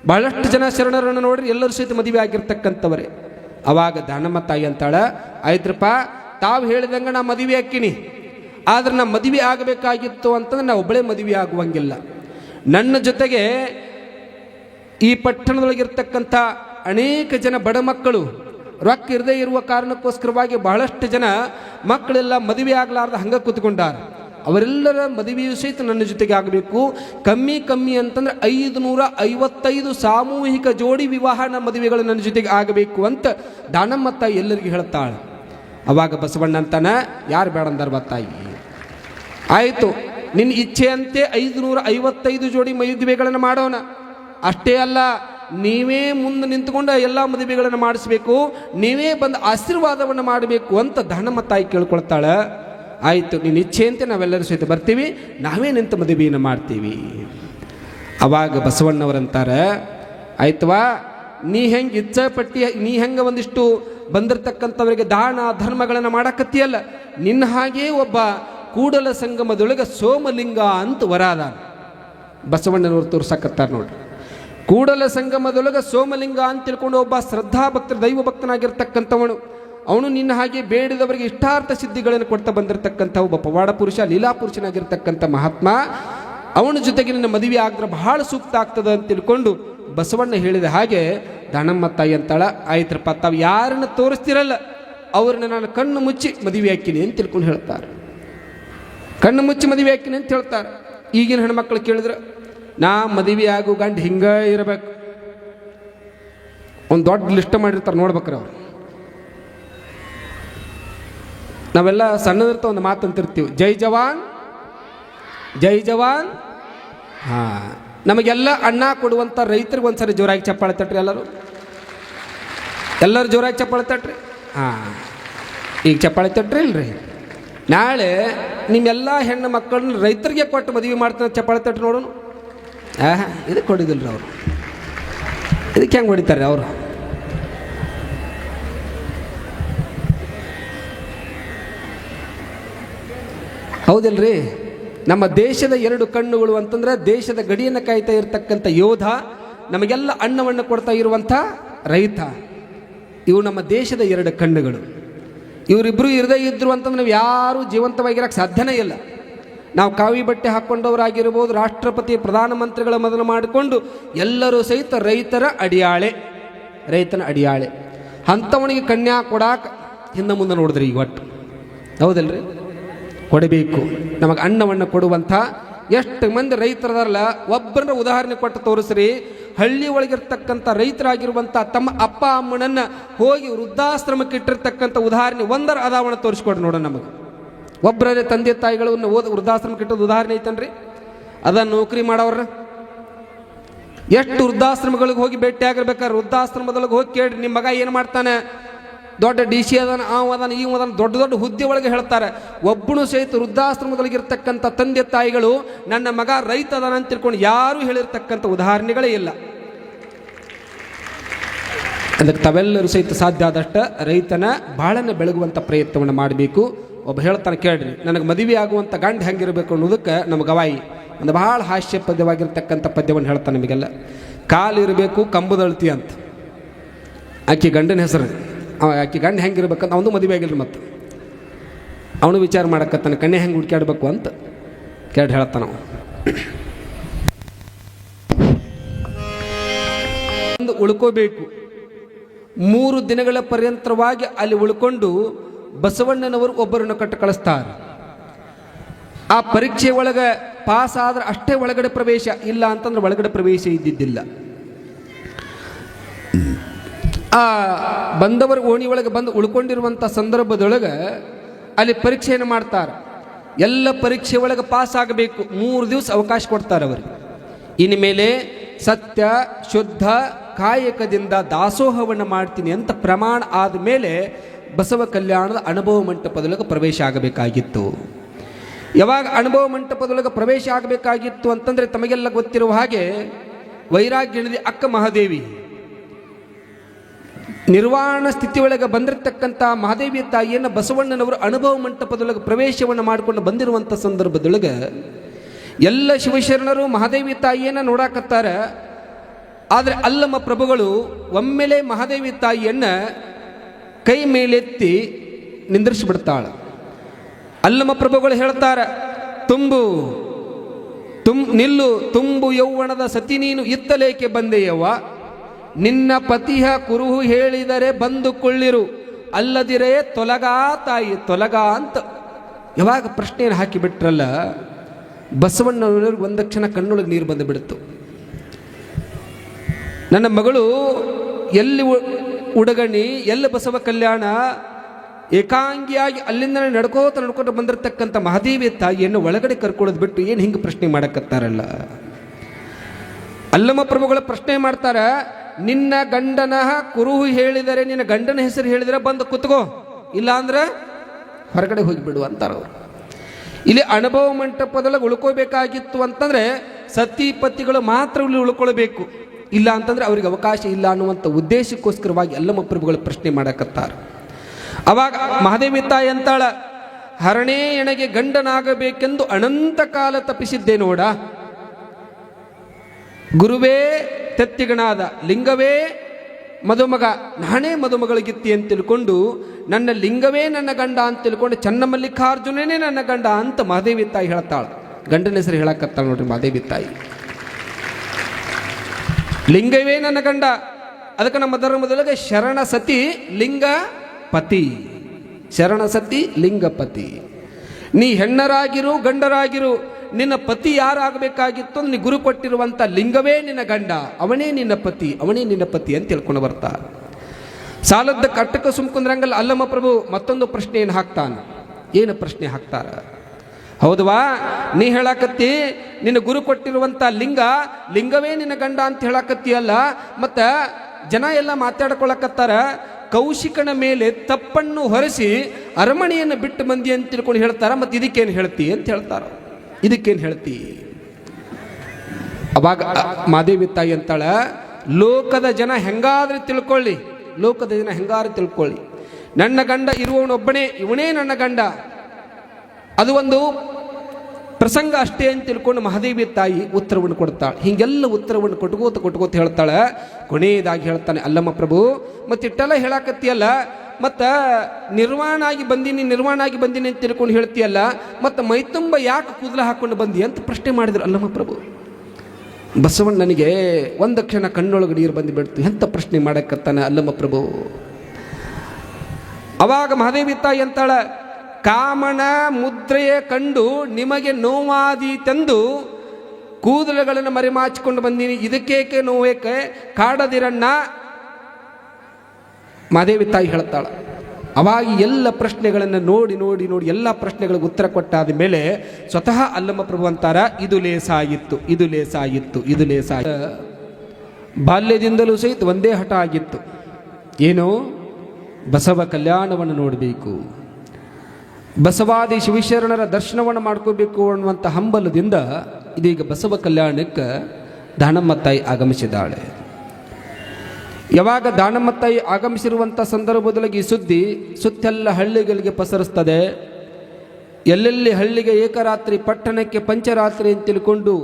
ಬಹಳಷ್ಟು ಜನ ಶರಣರನ್ನು ನೋಡಿ ಎಲ್ಲರೂ ಸಹಿತ ಮದುವೆ ಆಗಿರ್ತಕ್ಕಂಥವರೇ ಅವಾಗ ದಾನಮ್ಮ ತಾಯಿ ಅಂತಾಳ, ಆಯ್ತ್ರಪ್ಪ, ತಾವು ಹೇಳಿದಂಗೆ ನಾ ಮದುವೆ ಹಾಕಿನಿ ಆದ್ರೆ ನಾ ಮದುವೆ ಆಗಬೇಕಾಗಿತ್ತು ಅಂತಂದ್ರೆ ನಾ ಒಬ್ಬಳೇ ಮದುವೆ ಆಗುವಂಗಿಲ್ಲ. ನನ್ನ ಜೊತೆಗೆ ಈ ಪಟ್ಟಣದೊಳಗಿರ್ತಕ್ಕಂಥ ಅನೇಕ ಜನ ಬಡ ಮಕ್ಕಳು ರೊಕ್ಕ ಇರದೇ ಇರುವ ಕಾರಣಕ್ಕೋಸ್ಕರವಾಗಿ ಬಹಳಷ್ಟು ಜನ ಮಕ್ಕಳೆಲ್ಲ ಮದುವೆ ಆಗಲಾರ್ದ ಹಂಗೆ ಕೂತ್ಕೊಂಡಾರ. ಅವರೆಲ್ಲರ ಮದುವೆಯು ಸಹಿತ ನನ್ನ ಜೊತೆಗೆ ಆಗಬೇಕು. ಕಮ್ಮಿ ಕಮ್ಮಿ ಅಂತಂದ್ರೆ ಐದು ನೂರ ಐವತ್ತೈದು ಸಾಮೂಹಿಕ ಜೋಡಿ ವಿವಾಹನ ಮದುವೆಗಳು ನನ್ನ ಜೊತೆಗೆ ಆಗಬೇಕು ಅಂತ ದಾನಮ್ಮ ತಾಯಿ ಎಲ್ಲರಿಗೂ ಹೇಳ್ತಾಳೆ. ಅವಾಗ ಬಸವಣ್ಣ ಅಂತಾನ, ಯಾರು ಬೇಡ ಅಂದಾರ ಬತ್ತಾಯಿ ಆಯಿತು ನಿನ್ನ ಇಚ್ಛೆಯಂತೆ ಐದು ನೂರ ಐವತ್ತೈದು ಜೋಡಿ ಮದುವೆಗಳನ್ನು ಮಾಡೋಣ. ಅಷ್ಟೇ ಅಲ್ಲ ನೀವೇ ಮುಂದೆ ನಿಂತುಕೊಂಡು ಎಲ್ಲ ಮದುವೆಗಳನ್ನು ಮಾಡಿಸ್ಬೇಕು, ನೀವೇ ಬಂದು ಆಶೀರ್ವಾದವನ್ನು ಮಾಡಬೇಕು ಅಂತ ಧನಮ್ಮ ತಾಯಿ ಕೇಳ್ಕೊಳ್ತಾಳೆ. ಆಯಿತು ನಿನ್ನ ಅಂತ ನಾವೆಲ್ಲರೂ ಸಹಿತ ಬರ್ತೀವಿ, ನಾವೇ ನಿಂತು ಮದುವೆಯನ್ನು ಮಾಡ್ತೀವಿ. ಅವಾಗ ಬಸವಣ್ಣವರಂತಾರೆ, ಆಯ್ತವಾ, ನೀ ಹೆಂಗೆ ಇಚ್ಛಾಪಟ್ಟಿ, ನೀ ಹೆಂಗೆ ಒಂದಿಷ್ಟು ಬಂದಿರತಕ್ಕಂಥವರಿಗೆ ದಾನ ಧರ್ಮಗಳನ್ನು ಮಾಡಕತ್ತಿಯಲ್ಲ, ನಿನ್ನ ಹಾಗೇ ಒಬ್ಬ ಕೂಡಲ ಸಂಗಮದೊಳಗೆ ಸೋಮಲಿಂಗ ಅಂತ ವರಾದ ಬಸವಣ್ಣನವರು ತೋರ್ಸಕತ್ತಾರೆ ನೋಡ್ರಿ. ಕೂಡಲ ಸಂಗಮದೊಳಗೆ ಸೋಮಲಿಂಗ ಅಂತ ತಿಳ್ಕೊಂಡು ಒಬ್ಬ ಶ್ರದ್ಧಾ ಭಕ್ತರ ದೈವ ಭಕ್ತನಾಗಿರ್ತಕ್ಕಂಥವನು ಅವನು ನಿನ್ನ ಹಾಗೆ ಬೇಡಿದವರಿಗೆ ಇಷ್ಟಾರ್ಥ ಸಿದ್ಧಿಗಳನ್ನು ಕೊಡ್ತಾ ಬಂದಿರತಕ್ಕಂಥ ಒಬ್ಬ ಪವಾಡ ಪುರುಷ, ಲೀಲಾ ಪುರುಷನಾಗಿರ್ತಕ್ಕಂಥ ಮಹಾತ್ಮ. ಅವನ ಜೊತೆಗೆ ನಿನ್ನ ಮದುವೆ ಆಗಿದ್ರೆ ಬಹಳ ಸೂಕ್ತ ಆಗ್ತದೆ ಅಂತ ತಿಳ್ಕೊಂಡು ಬಸವಣ್ಣ ಹೇಳಿದ ಹಾಗೆ ದಾನಮ್ಮ ತಾಯಿ ಅಂತಾಳ, ಆಯ್ತ್ರಪ್ಪ, ತಾವು ಯಾರನ್ನ ತೋರಿಸ್ತಿರಲ್ಲ, ಅವ್ರನ್ನ ನಾನು ಕಣ್ಣು ಮುಚ್ಚಿ ಮದುವೆ ಹಾಕಿನಿ ಅಂತ ತಿಳ್ಕೊಂಡು ಹೇಳ್ತಾರೆ. ಕಣ್ಣು ಮುಚ್ಚಿ ಮದುವೆ ಹಾಕಿನಿ ಅಂತ ಹೇಳ್ತಾರೆ. ಈಗಿನ ಹೆಣ್ಮಕ್ಳು ಕೇಳಿದ್ರೆ ನಾ ಮದುವೆ ಆಗು ಗಂಡ ಹಿಂಗೆ ಇರಬೇಕು. ಒಂದು ದೊಡ್ಡ ಲಿಸ್ಟ್ ಮಾಡಿರ್ತಾರೆ ನೋಡ್ಬೇಕ್ರಿ ಅವ್ರು. ನಾವೆಲ್ಲ ಸಣ್ಣದಿರ್ತ ಒಂದು ಮಾತು ಅಂತಿರ್ತೀವಿ. ಜೈ ಜವಾನ್ ಜೈ ಜವಾನ್. ಹಾ, ನಮಗೆಲ್ಲ ಅಣ್ಣ ಕೊಡುವಂಥ ರೈತರಿಗೆ ಒಂದ್ಸರಿ ಜೋರಾಗಿ ಚಪ್ಪಾಳೆ ತಟ್ರಿ ಎಲ್ಲರೂ. ಎಲ್ಲರೂ ಜೋರಾಗಿ ಚಪ್ಪಾಳೆ ತಟ್ರಿ. ಹಾಂ, ಈಗ ಚಪ್ಪಾಳೆ ತಟ್ರಿ ಇಲ್ರಿ ನಾಳೆ ನಿಮ್ಮೆಲ್ಲ ಹೆಣ್ಣು ಮಕ್ಕಳನ್ನ ರೈತರಿಗೆ ಕೊಟ್ಟು ಮದುವೆ ಮಾಡ್ತಾನೆ ಚಪ್ಪಾಳೆ ತಟ್ರಿ ನೋಡೋಣ. ಇದಕ್ಕೆ ರೀ ಅವರು. ಇದಕ್ಕೆ ಹೆಂಗೆ ಹೊಡಿತಾರೆ ಅವರು? ಹೌದಿಲ್ರಿ? ನಮ್ಮ ದೇಶದ ಎರಡು ಕಣ್ಣುಗಳು ಅಂತಂದ್ರೆ ದೇಶದ ಗಡಿಯನ್ನು ಕಾಯ್ತಾ ಇರತಕ್ಕಂಥ ಯೋಧ, ನಮಗೆಲ್ಲ ಅನ್ನವನ್ನು ಕೊಡ್ತಾ ಇರುವಂಥ ರೈತ. ಇವು ನಮ್ಮ ದೇಶದ ಎರಡು ಕಣ್ಣುಗಳು. ಇವರಿಬ್ಬರು ಇರದೇ ಇದ್ರು ಅಂತಂದ್ರೆ ನಾವು ಯಾರೂ ಜೀವಂತವಾಗಿರಕ್ಕೆ ಸಾಧ್ಯನೇ ಇಲ್ಲ. ನಾವು ಕಾವಿ ಬಟ್ಟೆ ಹಾಕ್ಕೊಂಡವರಾಗಿರ್ಬೋದು, ರಾಷ್ಟ್ರಪತಿ, ಪ್ರಧಾನಮಂತ್ರಿಗಳ ಮೊದಲು ಮಾಡಿಕೊಂಡು ಎಲ್ಲರೂ ಸಹಿತ ರೈತರ ಅಡಿಯಾಳೆ, ರೈತನ ಅಡಿಯಾಳೆ. ಅಂಥವನಿಗೆ ಕನ್ಯಾ ಕೊಡಾಕ ಹಿಂದೆ ಮುಂದೆ ನೋಡಿದ್ರಿ ಈಗ ಒಟ್ಟು. ಹೌದಲ್ರಿ? ಕೊಡಬೇಕು. ನಮಗೆ ಅನ್ನವನ್ನು ಕೊಡುವಂಥ ಎಷ್ಟು ಮಂದಿ ರೈತರದಲ್ಲ, ಒಬ್ಬರನ್ನ ಉದಾಹರಣೆ ಕೊಟ್ಟು ತೋರಿಸ್ರಿ. ಹಳ್ಳಿ ಒಳಗಿರ್ತಕ್ಕಂಥ ರೈತರಾಗಿರುವಂಥ ತಮ್ಮ ಅಪ್ಪ, ಅಮ್ಮನನ್ನು ಹೋಗಿ ವೃದ್ಧಾಶ್ರಮಕ್ಕೆ ಇಟ್ಟಿರ್ತಕ್ಕಂಥ ಉದಾಹರಣೆ ಒಂದರ ಅದಾವಣ ತೋರಿಸ್ಕೊಡ್ರಿ ನೋಡೋಣ ನಮಗೆ. ಒಬ್ಬರೇ ತಂದೆ ತಾಯಿಗಳನ್ನು ಓದ್ ವೃದ್ಧಾಶ್ರಮ ಕಟ್ಟೋದು ಉದಾಹರಣೆ ಐತನ್ರಿ? ಅದ ನೌಕರಿ ಮಾಡೋರ ಎಷ್ಟು ವೃದ್ಧಾಶ್ರಮಗಳಿಗೆ ಹೋಗಿ ಭೇಟಿ ಆಗಿರ್ಬೇಕಾದ್ರೆ ವೃದ್ಧಾಶ್ರಮದೊಳಗೆ ಹೋಗಿ ಕೇಳ್ರಿ ನಿಮ್ಮ ಮಗ ಏನು ಮಾಡ್ತಾನೆ? ದೊಡ್ಡ ಡಿ ಸಿ ಅದಾನ, ಆ ಅದನ್ನು ಈ ಅದನ್ನು ದೊಡ್ಡ ದೊಡ್ಡ ಹುದ್ದೆ ಒಳಗೆ ಹೇಳ್ತಾರೆ. ಒಬ್ಬನು ಸಹಿತ ವೃದ್ಧಾಶ್ರಮದೊಳಗೆ ಇರ್ತಕ್ಕಂಥ ತಂದೆ ತಾಯಿಗಳು, ನನ್ನ ಮಗ ರೈತ ಅದಾನ ಅಂತ ತಿಳ್ಕೊಂಡು ಯಾರೂ ಹೇಳಿರ್ತಕ್ಕಂಥ ಉದಾಹರಣೆಗಳೇ ಇಲ್ಲ. ಅದಕ್ಕೆ ತಾವೆಲ್ಲರೂ ಸಹಿತ ಸಾಧ್ಯ ಆದಷ್ಟು ರೈತನ ಬಾಳನ್ನು ಬೆಳಗುವಂಥ ಪ್ರಯತ್ನವನ್ನು ಮಾಡಬೇಕು. ಒಬ್ಬ ಹೇಳ್ತಾನೆ, ಕೇಳ್ರಿ, ನನಗೆ ಮದುವೆ ಆಗುವಂಥ ಗಂಡ ಹೆಂಗಿರಬೇಕು ಅನ್ನೋದಕ್ಕೆ ನಮ್ಮ ಗವಾಯಿ ಒಂದು ಭಾಳ ಹಾಸ್ಯ ಪದ್ಯವಾಗಿರ್ತಕ್ಕಂಥ ಪದ್ಯವನ್ನು ಹೇಳ್ತಾನೆ ನಿಮಗೆಲ್ಲ. ಕಾಲು ಇರಬೇಕು ಕಂಬದಳ್ತಿ ಅಂತ. ಆಕೆ ಗಂಡನ ಹೆಸರು. ಆಕೆ ಗಂಡ ಹೆಂಗಿರ್ಬೇಕಂತ ಅವನು ಮದುವೆ ಆಗಿಲ್ಲ ಮತ್ತೆ. ಅವನು ವಿಚಾರ ಮಾಡಕತ್ತಾನೆ, ಕಣ್ಣೆ ಹೆಂಗೆ ಹುಡ್ಕ್ಯಾಡ್ಬೇಕು ಅಂತ ಕೇಳಿ ಹೇಳ್ತಾನ ಒಂದು ಉಳ್ಕೋಬೇಕು. ಮೂರು ದಿನಗಳ ಪರ್ಯಂತರವಾಗಿ ಅಲ್ಲಿ ಉಳ್ಕೊಂಡು ಬಸವಣ್ಣನವರು ಒಬ್ಬರನ್ನು ಕಟ್ಟು ಕಳಿಸ್ತಾರೆ. ಆ ಪರೀಕ್ಷೆ ಒಳಗೆ ಪಾಸ್ ಆದ್ರೆ ಅಷ್ಟೇ ಒಳಗಡೆ ಪ್ರವೇಶ ಇಲ್ಲ ಅಂತಂದ್ರೆ ಒಳಗಡೆ ಪ್ರವೇಶ ಇದ್ದಿದ್ದಿಲ್ಲ. ಆ ಬಂದವರು ಓಣಿ ಒಳಗೆ ಬಂದು ಉಳ್ಕೊಂಡಿರುವಂಥ ಸಂದರ್ಭದೊಳಗೆ ಅಲ್ಲಿ ಪರೀಕ್ಷೆಯನ್ನು ಮಾಡ್ತಾರೆ. ಎಲ್ಲ ಪರೀಕ್ಷೆ ಒಳಗೆ ಪಾಸ್ ಆಗಬೇಕು. ಮೂರು ದಿವಸ ಅವಕಾಶ ಕೊಡ್ತಾರೆ ಅವರಿಗೆ. ಮೇಲೆ ಸತ್ಯ, ಶುದ್ಧ, ಕಾಯಕದಿಂದ ದಾಸೋಹವನ್ನು ಮಾಡ್ತೀನಿ ಅಂತ ಪ್ರಮಾಣ ಆದಮೇಲೆ ಬಸವ ಕಲ್ಯಾಣದ ಅನುಭವ ಮಂಟಪದೊಳಗೆ ಪ್ರವೇಶ ಆಗಬೇಕಾಗಿತ್ತು. ಯಾವಾಗ ಅನುಭವ ಮಂಟಪದೊಳಗೆ ಪ್ರವೇಶ ಆಗಬೇಕಾಗಿತ್ತು ಅಂತಂದರೆ ತಮಗೆಲ್ಲ ಗೊತ್ತಿರುವ ಹಾಗೆ ವೈರಾಗ್ಯಣದಿ ಅಕ್ಕ ಮಹಾದೇವಿ. ನಿರ್ವಾಣ ಸ್ಥಿತಿಯೊಳಗೆ ಬಂದಿರತಕ್ಕಂಥ ಮಹಾದೇವಿಯ ತಾಯಿಯನ್ನು ಬಸವಣ್ಣನವರು ಅನುಭವ ಮಂಟಪದೊಳಗೆ ಪ್ರವೇಶವನ್ನು ಮಾಡಿಕೊಂಡು ಬಂದಿರುವಂಥ ಸಂದರ್ಭದೊಳಗೆ ಎಲ್ಲ ಶಿವಶರಣರು ಮಹಾದೇವಿ ತಾಯಿಯನ್ನು ನೋಡಾಕತ್ತಾರೆ. ಆದರೆ ಅಲ್ಲಮ್ಮ ಪ್ರಭುಗಳು ಒಮ್ಮೆಲೆ ಮಹಾದೇವಿ ತಾಯಿಯನ್ನು ಕೈ ಮೇಲೆತ್ತಿ ನಿಂದ್ರಿಸಿಬಿಡ್ತಾಳೆ. ಅಲ್ಲಮ ಪ್ರಭುಗಳು ಹೇಳ್ತಾರೆ, ತುಂಬು, ತುಂ, ನಿಲ್ಲು, ತುಂಬು ಯೌವನದ ಸತಿ ನೀನು ಇತ್ತಲೇಕೆ ಬಂದೆಯವ್ವ? ನಿನ್ನ ಪತಿಯ ಕುರುಹು ಹೇಳಿದರೆ ಬಂದುಕೊಳ್ಳಿರು, ಅಲ್ಲದಿರೇ ತೊಲಗಾ ತಾಯಿ, ತೊಲಗಾ ಅಂತ. ಯಾವಾಗ ಪ್ರಶ್ನೆಯನ್ನು ಹಾಕಿಬಿಟ್ರಲ್ಲ, ಬಸವಣ್ಣನವ್ರಿಗೆ ಒಂದು ಕ್ಷಣ ಕಣ್ಣೊಳಗೆ ನೀರು ಬಂದು ಬಿಡ್ತು. ನನ್ನ ಮಗಳು ಎಲ್ಲಿ ಉಡಗಣಿ ಎಲ್ಲ ಬಸವ ಕಲ್ಯಾಣ, ಏಕಾಂಗಿಯಾಗಿ ಅಲ್ಲಿಂದ ನಡ್ಕೋತ ನಡ್ಕೊಂಡು ಬಂದಿರತಕ್ಕಂಥ ಮಹಾದೇವಿ ತಾಯಿಯನ್ನು ಒಳಗಡೆ ಕರ್ಕೊಳ್ಳೋದು ಬಿಟ್ಟು ಏನು ಹಿಂಗೆ ಪ್ರಶ್ನೆ ಮಾಡಕತ್ತಾರಲ್ಲ? ಅಲ್ಲಮ್ಮ ಪ್ರಭುಗಳು ಪ್ರಶ್ನೆ ಮಾಡ್ತಾರೆ, ನಿನ್ನ ಗಂಡನ ಕುರುಹು ಹೇಳಿದರೆ, ನಿನ್ನ ಗಂಡನ ಹೆಸರು ಹೇಳಿದರೆ ಬಂದು ಕುತ್ಕೋ ಇಲ್ಲ ಅಂದ್ರೆ ಹೊರಗಡೆ ಹೋಗಿಬಿಡು ಅಂತಾರೆ ಅವರು. ಇಲ್ಲಿ ಅನುಭವ ಮಂಟಪದೊಳಗೆ ಉಳ್ಕೋಬೇಕಾಗಿತ್ತು ಅಂತಂದ್ರೆ ಸತಿ ಪತಿಗಳು ಮಾತ್ರ ಇಲ್ಲಿ ಉಳ್ಕೊಳ್ಬೇಕು. ಇಲ್ಲ ಅಂತಂದ್ರೆ ಅವ್ರಿಗೆ ಅವಕಾಶ ಇಲ್ಲ ಅನ್ನುವಂಥ ಉದ್ದೇಶಕ್ಕೋಸ್ಕರವಾಗಿ ಎಲ್ಲಮ್ಮ ಪ್ರಭುಗಳು ಪ್ರಶ್ನೆ ಮಾಡಕತ್ತಾರೆ. ಅವಾಗ ಮಹಾದೇವಿ ತಾಯಿ ಅಂತಾಳ, ಹರಣೇ ಎಣೆಗೆ ಗಂಡನಾಗಬೇಕೆಂದು ಅನಂತ ಕಾಲ ತಪ್ಪಿಸಿದ್ದೆ ನೋಡ. ಗುರುವೇ ತತ್ತಿಗಣಾದ, ಲಿಂಗವೇ ಮದುಮಗ, ನಾನೇ ಮದುಮಗಳಿಗಿತ್ತಿ ಅಂತ ತಿಳ್ಕೊಂಡು, ನನ್ನ ಲಿಂಗವೇ ನನ್ನ ಗಂಡ ಅಂತ ತಿಳ್ಕೊಂಡು ಚನ್ನಮಲ್ಲಿಕಾರ್ಜುನನೇ ನನ್ನ ಗಂಡ ಅಂತ ಮಹಾದೇವಿ ತಾಯಿ ಹೇಳ್ತಾಳ. ಗಂಡನ ಹೆಸರು ಹೇಳಕತ್ತಾಳ ನೋಡ್ರಿ ಮಹಾದೇವಿ ತಾಯಿ ಲಿಂಗವೇ ನನ್ನ ಗಂಡ. ಅದಕ್ಕೆ ನಮ್ಮ ಧರ್ಮದೊಳಗೆ ಶರಣ ಸತಿ ಲಿಂಗ ಪತಿ. ಶರಣ ಸತಿ ಲಿಂಗಪತಿ ನೀ ಹೆಣ್ಣರಾಗಿರು, ಗಂಡರಾಗಿರು, ನಿನ್ನ ಪತಿ ಯಾರಾಗಬೇಕಾಗಿತ್ತು ನೀ ಗುರು ಕೊಟ್ಟಿರುವಂಥ ಲಿಂಗವೇ ನಿನ್ನ ಗಂಡ. ಅವನೇ ನಿನ್ನ ಪತಿ, ಅವನೇ ನಿನ್ನ ಪತಿ ಅಂತ ತಿಳ್ಕೊಂಡು ಬರ್ತಾ. ಸಾಲದ ಕಟ್ಟಕ ಸುಮ್ಕುಂದ್ರಂಗಲ್ಲ ಅಲ್ಲಮ್ಮ ಪ್ರಭು ಮತ್ತೊಂದು ಪ್ರಶ್ನೆಯನ್ನು ಹಾಕ್ತಾನೆ. ಏನು ಪ್ರಶ್ನೆ ಹಾಕ್ತಾರ? ಹೌದವಾ? ನೀ ಹೇಳಾಕತ್ತಿ, ನಿನ್ನ ಗುರು ಕೊಟ್ಟಿರುವಂಥ ಲಿಂಗ, ಲಿಂಗವೇ ನಿನ್ನ ಗಂಡ ಅಂತ ಹೇಳಾಕತ್ತಿ ಅಲ್ಲ ಮತ್ತು ಜನ ಎಲ್ಲ ಮಾತಾಡ್ಕೊಳಕತ್ತಾರ, ಕೌಶಿಕನ ಮೇಲೆ ತಪ್ಪನ್ನು ಹೊರಸಿ ಅರಮನೆಯನ್ನು ಬಿಟ್ಟು ಮಂದಿ ಅಂತ ತಿಳ್ಕೊಂಡು ಹೇಳ್ತಾರ, ಮತ್ತು ಇದಕ್ಕೇನು ಹೇಳ್ತಿ ಅಂತ ಹೇಳ್ತಾರ. ಇದಕ್ಕೇನು ಹೇಳ್ತಿ? ಅವಾಗ ಮಾದೇವಿ ತಾಯಿ ಅಂತಾಳ, ಲೋಕದ ಜನ ಹೆಂಗಾದ್ರೆ ತಿಳ್ಕೊಳ್ಳಿ, ಲೋಕದ ಜನ ಹೆಂಗಾದ್ರೆ ತಿಳ್ಕೊಳ್ಳಿ. ನನ್ನ ಗಂಡ ಇರುವವನೊಬ್ಬನೇ, ಇವನೇ ನನ್ನ ಗಂಡ. ಅದು ಒಂದು ಪ್ರಸಂಗ ಅಷ್ಟೇ ಅಂತ ತಿಳ್ಕೊಂಡು ಮಹಾದೇವಿ ತಾಯಿ ಉತ್ತರವನ್ನು ಕೊಡ್ತಾಳೆ ಹೀಗೆಲ್ಲ ಉತ್ತರವನ್ನು ಕೊಟ್ಕೋತ ಕೊಟ್ಕೋತ ಹೇಳ್ತಾಳೆ. ಕೊನೆಯದಾಗಿ ಹೇಳ್ತಾನೆ, ಅಲ್ಲಮ್ಮ ಪ್ರಭು ಮತ್ತಿಟ್ಟೆಲ್ಲ ಹೇಳಾಕತ್ತಿಯಲ್ಲ, ಮತ್ತು ನಿರ್ವಾಣ ಆಗಿ ಬಂದೀನಿ, ನಿರ್ವಾಣ ಆಗಿ ಬಂದೀನಿ ಅಂತ ತಿಳ್ಕೊಂಡು ಹೇಳ್ತೀಯಲ್ಲ, ಮತ್ತು ಮೈತುಂಬ ಯಾಕೆ ಕೂದಲು ಹಾಕ್ಕೊಂಡು ಬಂದಿ ಅಂತ ಪ್ರಶ್ನೆ ಮಾಡಿದ್ರು. ಅಲ್ಲಮ್ಮ ಪ್ರಭು ಬಸವಣ್ಣನಿಗೆ ಒಂದು ಕ್ಷಣ ಕಣ್ಣೊಳಗೆ ನೀರು ಬಂದು ಬಿಡ್ತು ಎಂಥ ಪ್ರಶ್ನೆ ಮಾಡಕ್ಕತ್ತಾನೆ ಅಲ್ಲಮ್ಮ ಪ್ರಭು? ಅವಾಗ ಮಹಾದೇವಿ ತಾಯಿ ಅಂತಾಳ ಕಾಮನ ಮುದ್ರೆಯ ಕಂಡು ನಿಮಗೆ ನೋವಾದೀತೆಂದು ಕೂದಲುಗಳನ್ನು ಮರೆಮಾಚಿಕೊಂಡು ಬಂದೀನಿ. ಇದಕ್ಕೇಕೆ ನೋವೇಕೆ ಕಾಡದಿರಣ್ಣ. ಮಾದೇವಿ ತಾಯಿ ಹೇಳ್ತಾಳೆ, ಅವಾಗ ಎಲ್ಲ ಪ್ರಶ್ನೆಗಳನ್ನು ನೋಡಿ ನೋಡಿ ನೋಡಿ ಎಲ್ಲ ಪ್ರಶ್ನೆಗಳಿಗೆ ಉತ್ತರ ಕೊಟ್ಟಾದ ಮೇಲೆ ಸ್ವತಃ ಅಲ್ಲಮ್ಮ ಪ್ರಭು ಅಂತಾರ, ಇದು ಲೇಸಾಗಿತ್ತು ಇದು ಲೇಸಾಗಿತ್ತು, ಇದು ಲೇಸ ಬಾಲ್ಯದಿಂದಲೂ ಸಹಿತ ಒಂದೇ ಹಠ ಆಗಿತ್ತು. ಏನು? ಬಸವ ಕಲ್ಯಾಣವನ್ನು ನೋಡಬೇಕು. ಬಸವಾದಿ ಶಿವಶರಣರ ದರ್ಶನವನ್ನು ಮಾಡ್ಕೋಬೇಕು ಅನ್ನುವಂಥ ಹಂಬಲದಿಂದ ಇದೀಗ ಬಸವ ಕಲ್ಯಾಣಕ್ಕೆ ದಾನಮ್ಮ ತಾಯಿ ಆಗಮಿಸಿದ್ದಾಳೆ. ಯಾವಾಗ ದಾನಮ್ಮ ತಾಯಿ ಆಗಮಿಸಿರುವಂಥ ಸಂದರ್ಭದಲ್ಲಿ ಈ ಸುದ್ದಿ ಸುತ್ತೆಲ್ಲ ಹಳ್ಳಿಗಳಿಗೆ ಪಸರಿಸ್ತದೆ. ಎಲ್ಲೆಲ್ಲಿ ಹಳ್ಳಿಗೆ ಏಕರಾತ್ರಿ ಪಟ್ಟಣಕ್ಕೆ ಪಂಚರಾತ್ರಿ ಅಂತ ತಿಳ್ಕೊಂಡು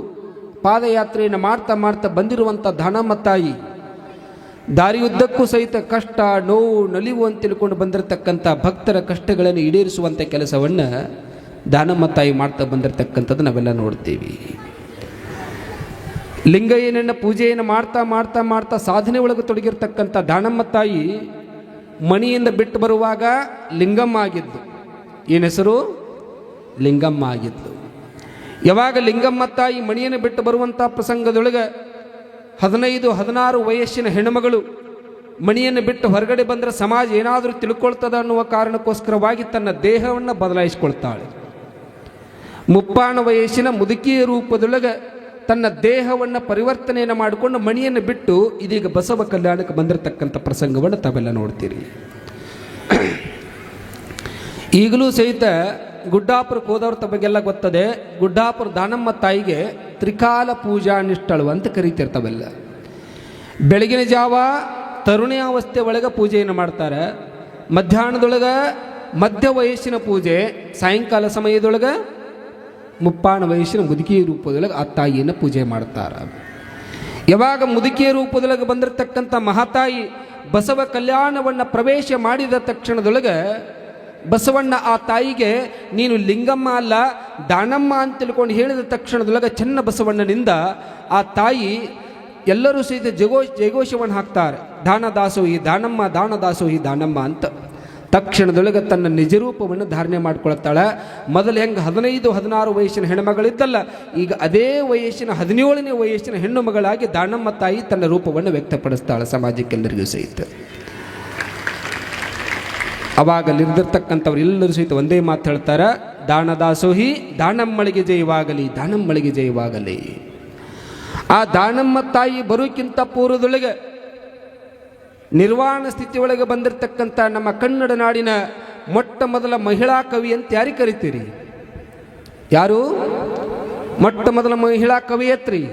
ಪಾದಯಾತ್ರೆಯನ್ನು ಮಾಡ್ತಾ ಮಾಡ್ತಾ ಬಂದಿರುವಂಥ ದಾನಮ್ಮ ತಾಯಿ ದಾರಿಯುದ್ದಕ್ಕೂ ಸಹಿತ ಕಷ್ಟ, ನೋವು, ನಲಿವು ಅಂತ ತಿಳ್ಕೊಂಡು ಬಂದಿರತಕ್ಕಂಥ ಭಕ್ತರ ಕಷ್ಟಗಳನ್ನು ಈಡೇರಿಸುವಂಥ ಕೆಲಸವನ್ನು ದಾನಮ್ಮ ತಾಯಿ ಮಾಡ್ತಾ ಬಂದಿರತಕ್ಕಂಥದ್ದು ನಾವೆಲ್ಲ ನೋಡ್ತೀವಿ. ಲಿಂಗಯ್ಯನನ್ನ ಪೂಜೆಯನ್ನು ಮಾಡ್ತಾ ಮಾಡ್ತಾ ಮಾಡ್ತಾ ಸಾಧನೆ ಒಳಗೆ ತೊಡಗಿರ್ತಕ್ಕಂಥ ದಾನಮ್ಮ ತಾಯಿ ಮಣಿಯಿಂದ ಬಿಟ್ಟು ಬರುವಾಗ ಲಿಂಗಮ್ಮ ಆಗಿದ್ದು. ಏನು ಹೆಸರು? ಲಿಂಗಮ್ಮ ಆಗಿದ್ದು. ಯಾವಾಗ ಲಿಂಗಮ್ಮ ತಾಯಿ ಮಣಿಯನ್ನು ಬಿಟ್ಟು ಬರುವಂಥ ಪ್ರಸಂಗದೊಳಗೆ ಹದಿನೈದು, ಹದಿನಾರು ವಯಸ್ಸಿನ ಹೆಣ್ಣುಮಗಳು ಮಣಿಯನ್ನು ಬಿಟ್ಟು ಹೊರಗಡೆ ಬಂದರೆ ಸಮಾಜ ಏನಾದರೂ ತಿಳ್ಕೊಳ್ತದ ಅನ್ನುವ ಕಾರಣಕ್ಕೋಸ್ಕರವಾಗಿ ತನ್ನ ದೇಹವನ್ನು ಬದಲಾಯಿಸಿಕೊಳ್ತಾಳೆ. ಮುಪ್ಪಾಣ ವಯಸ್ಸಿನ ಮುದುಕಿಯ ರೂಪದೊಳಗೆ ತನ್ನ ದೇಹವನ್ನು ಪರಿವರ್ತನೆಯನ್ನು ಮಾಡಿಕೊಂಡು ಮಣಿಯನ್ನು ಬಿಟ್ಟು ಇದೀಗ ಬಸವ ಕಲ್ಯಾಣಕ್ಕೆ ಬಂದಿರತಕ್ಕಂಥ ಪ್ರಸಂಗವನ್ನು ತಾವೆಲ್ಲ ನೋಡ್ತೀರಿ. ಈಗಲೂ ಸಹಿತ ಗುಡ್ಡಾಪುರಕ್ಕೆ ಹೋದವ್ರ ತಮಗೆಲ್ಲ ಗೊತ್ತದೆ. ಗುಡ್ಡಾಪುರ ದಾನಮ್ಮ ತಾಯಿಗೆ ತ್ರಿಕಾಲ ಪೂಜಾ ನಿಷ್ಠಳು ಅಂತ ಕರಿತಿರ್ತಾವಲ್ಲ. ಬೆಳಗಿನ ಜಾವ ತರುಣಾವಸ್ಥೆ ಒಳಗೆ ಪೂಜೆಯನ್ನು ಮಾಡ್ತಾರೆ. ಮಧ್ಯಾಹ್ನದೊಳಗೆ ಮಧ್ಯ ವಯಸ್ಸಿನ ಪೂಜೆ, ಸಾಯಂಕಾಲ ಸಮಯದೊಳಗೆ ಮುಪ್ಪಾಣ ವಯಸ್ಸಿನ ಮುದುಕಿಯ ರೂಪದೊಳಗೆ ಆ ತಾಯಿಯನ್ನು ಪೂಜೆ ಮಾಡ್ತಾರೆ. ಯಾವಾಗ ಮುದುಕಿಯ ರೂಪದೊಳಗೆ ಬಂದಿರತಕ್ಕಂಥ ಮಹಾತಾಯಿ ಬಸವ ಕಲ್ಯಾಣವನ್ನು ಪ್ರವೇಶ ಮಾಡಿದ ತಕ್ಷಣದೊಳಗೆ ಬಸವಣ್ಣ ಆ ತಾಯಿಗೆ, ನೀನು ಲಿಂಗಮ್ಮ ಅಲ್ಲ, ದಾನಮ್ಮ ಅಂತ ತಿಳ್ಕೊಂಡು ಹೇಳಿದ ತಕ್ಷಣದೊಳಗೆ ಚೆನ್ನ ಬಸವಣ್ಣನಿಂದ ಆ ತಾಯಿ ಎಲ್ಲರೂ ಸಹಿತ ಜಗೋ ಜಯಘೋಷವನ್ನು ಹಾಕ್ತಾರೆ. ದಾನ ದಾಸೋಹಿ ದಾನಮ್ಮ ದಾನ ದಾಸೋಹಿ ದಾನಮ್ಮ ಅಂತ. ತಕ್ಷಣದೊಳಗೆ ತನ್ನ ನಿಜರೂಪವನ್ನು ಧಾರಣೆ ಮಾಡ್ಕೊಳ್ತಾಳೆ. ಮೊದಲು ಹೆಂಗೆ ಹದಿನೈದು, ಹದಿನಾರು ವಯಸ್ಸಿನ ಹೆಣ್ಣುಮಗಳಿದ್ದಲ್ಲ ಈಗ ಅದೇ ವಯಸ್ಸಿನ, ಹದಿನೇಳನೇ ವಯಸ್ಸಿನ ಹೆಣ್ಣು ಮಗಳಾಗಿ ದಾನಮ್ಮ ತಾಯಿ ತನ್ನ ರೂಪವನ್ನು ವ್ಯಕ್ತಪಡಿಸ್ತಾಳೆ ಸಮಾಜಕ್ಕೆಲ್ಲರಿಗೂ ಸಹಿತ. ಅವಾಗ ನಿರ್ದಿರ್ತಕ್ಕಂಥವ್ರು ಎಲ್ಲರೂ ಸಹಿತ ಒಂದೇ ಮಾತು ಹೇಳ್ತಾರೆ ದಾನ ದಾಸೋಹಿ ದಾನಮ್ಮಳಿಗೆ ಜಯವಾಗಲಿ ದಾನಮ್ಮಳಿಗೆ ಜಯವಾಗಲಿ. ಆ ದಾನಮ್ಮ ತಾಯಿ ಬರೋಕ್ಕಿಂತ ಪೂರ್ವದೊಳಗೆ ನಿರ್ವಾಣ ಸ್ಥಿತಿ ಒಳಗೆ ಬಂದಿರತಕ್ಕಂಥ ನಮ್ಮ ಕನ್ನಡ ನಾಡಿನ ಮೊಟ್ಟ ಮೊದಲ ಮಹಿಳಾ ಕವಿ ಅಂತ ಯಾರಿಗೆ ಕರಿತೀರಿ? ಯಾರು? ಮೊಟ್ಟ ಮೊದಲ ಮಹಿಳಾ ಕವಿಯತ್ರಿ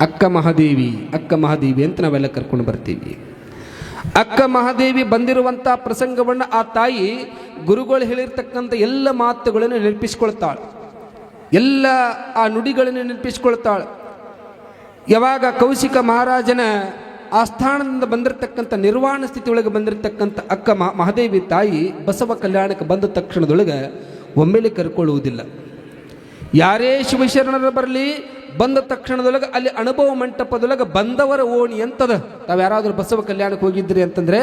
ಅಕ್ಕ ಮಹಾದೇವಿ ಅಕ್ಕ ಮಹಾದೇವಿ ಅಂತ ನಾವೆಲ್ಲ ಕರ್ಕೊಂಡು ಬರ್ತೀವಿ. ಅಕ್ಕ ಮಹಾದೇವಿ ಬಂದಿರುವಂಥ ಪ್ರಸಂಗವನ್ನು ಆ ತಾಯಿ ಗುರುಗಳು ಹೇಳಿರ್ತಕ್ಕಂಥ ಎಲ್ಲ ಮಾತುಗಳನ್ನು ನೆನಪಿಸ್ಕೊಳ್ತಾಳೆ. ಎಲ್ಲ ಆ ನುಡಿಗಳನ್ನು ನೆನಪಿಸ್ಕೊಳ್ತಾಳೆ. ಯಾವಾಗ ಕೌಶಿಕ ಮಹಾರಾಜನ ಆಸ್ಥಾನದಿಂದ ಬಂದಿರತಕ್ಕಂಥ ನಿರ್ವಾಣ ಸ್ಥಿತಿಯೊಳಗೆ ಬಂದಿರತಕ್ಕಂಥ ಅಕ್ಕ ಮಹ, ಮಹಾದೇವಿ ತಾಯಿ ಬಸವ ಕಲ್ಯಾಣಕ್ಕೆ ಬಂದ ತಕ್ಷಣದೊಳಗೆ ಒಮ್ಮೆಲೆ ಕರ್ಕೊಳ್ಳುವುದಿಲ್ಲ. ಯಾರೇ ಶಿವಶರಣರು ಬರಲಿ ಬಂದ ತಕ್ಷಣದೊಳಗೆ ಅಲ್ಲಿ ಅನುಭವ ಮಂಟಪದೊಳಗೆ ಬಂದವರ ಓಣಿ ಅಂತದ ತಾವು ಯಾರಾದರೂ ಬಸವ ಕಲ್ಯಾಣಕ್ಕೆ ಹೋಗಿದ್ರಿ ಅಂತಂದ್ರೆ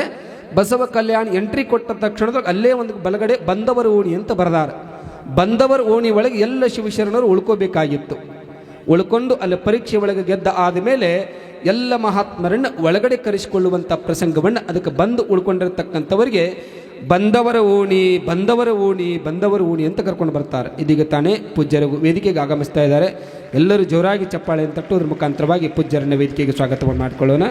ಬಸವ ಕಲ್ಯಾಣ ಎಂಟ್ರಿ ಕೊಟ್ಟ ತಕ್ಷಣದೊಳಗೆ ಅಲ್ಲೇ ಒಂದು ಬಲಗಡೆ ಬಂದವರ ಓಣಿ ಅಂತ ಬರದಾರ. ಬಂದವರ ಓಣಿ ಒಳಗೆ ಎಲ್ಲ ಶಿವಶರಣರು ಉಳ್ಕೋಬೇಕಾಗಿತ್ತು. ಉಳ್ಕೊಂಡು ಅಲ್ಲಿ ಪರೀಕ್ಷೆ ಒಳಗೆ ಗೆದ್ದ ಆದಮೇಲೆ ಎಲ್ಲ ಮಹಾತ್ಮರನ್ನು ಒಳಗಡೆ ಕರೆಸಿಕೊಳ್ಳುವಂಥ ಪ್ರಸಂಗವನ್ನು ಅದಕ್ಕೆ ಬಂದು ಉಳ್ಕೊಂಡಿರ್ತಕ್ಕಂಥವರಿಗೆ ಬಂದವರ ಓಣಿ ಬಂದವರ ಓಣಿ ಬಂದವರ ಓಣಿ ಅಂತ ಕರ್ಕೊಂಡು ಬರ್ತಾರೆ. ಇದೀಗ ತಾನೇ ಪೂಜ್ಯರು ವೇದಿಕೆಗೆ ಆಗಮಿಸ್ತಾ ಇದ್ದಾರೆ. ಎಲ್ಲರೂ ಜೋರಾಗಿ ಚಪ್ಪಾಳೆ ತಟ್ಟುವುದ್ರ ಮುಖಾಂತರವಾಗಿ ಪೂಜ್ಯರನ್ನ ವೇದಿಕೆಗೆ ಸ್ವಾಗತವನ್ನು ಮಾಡಿಕೊಳ್ಳೋಣ.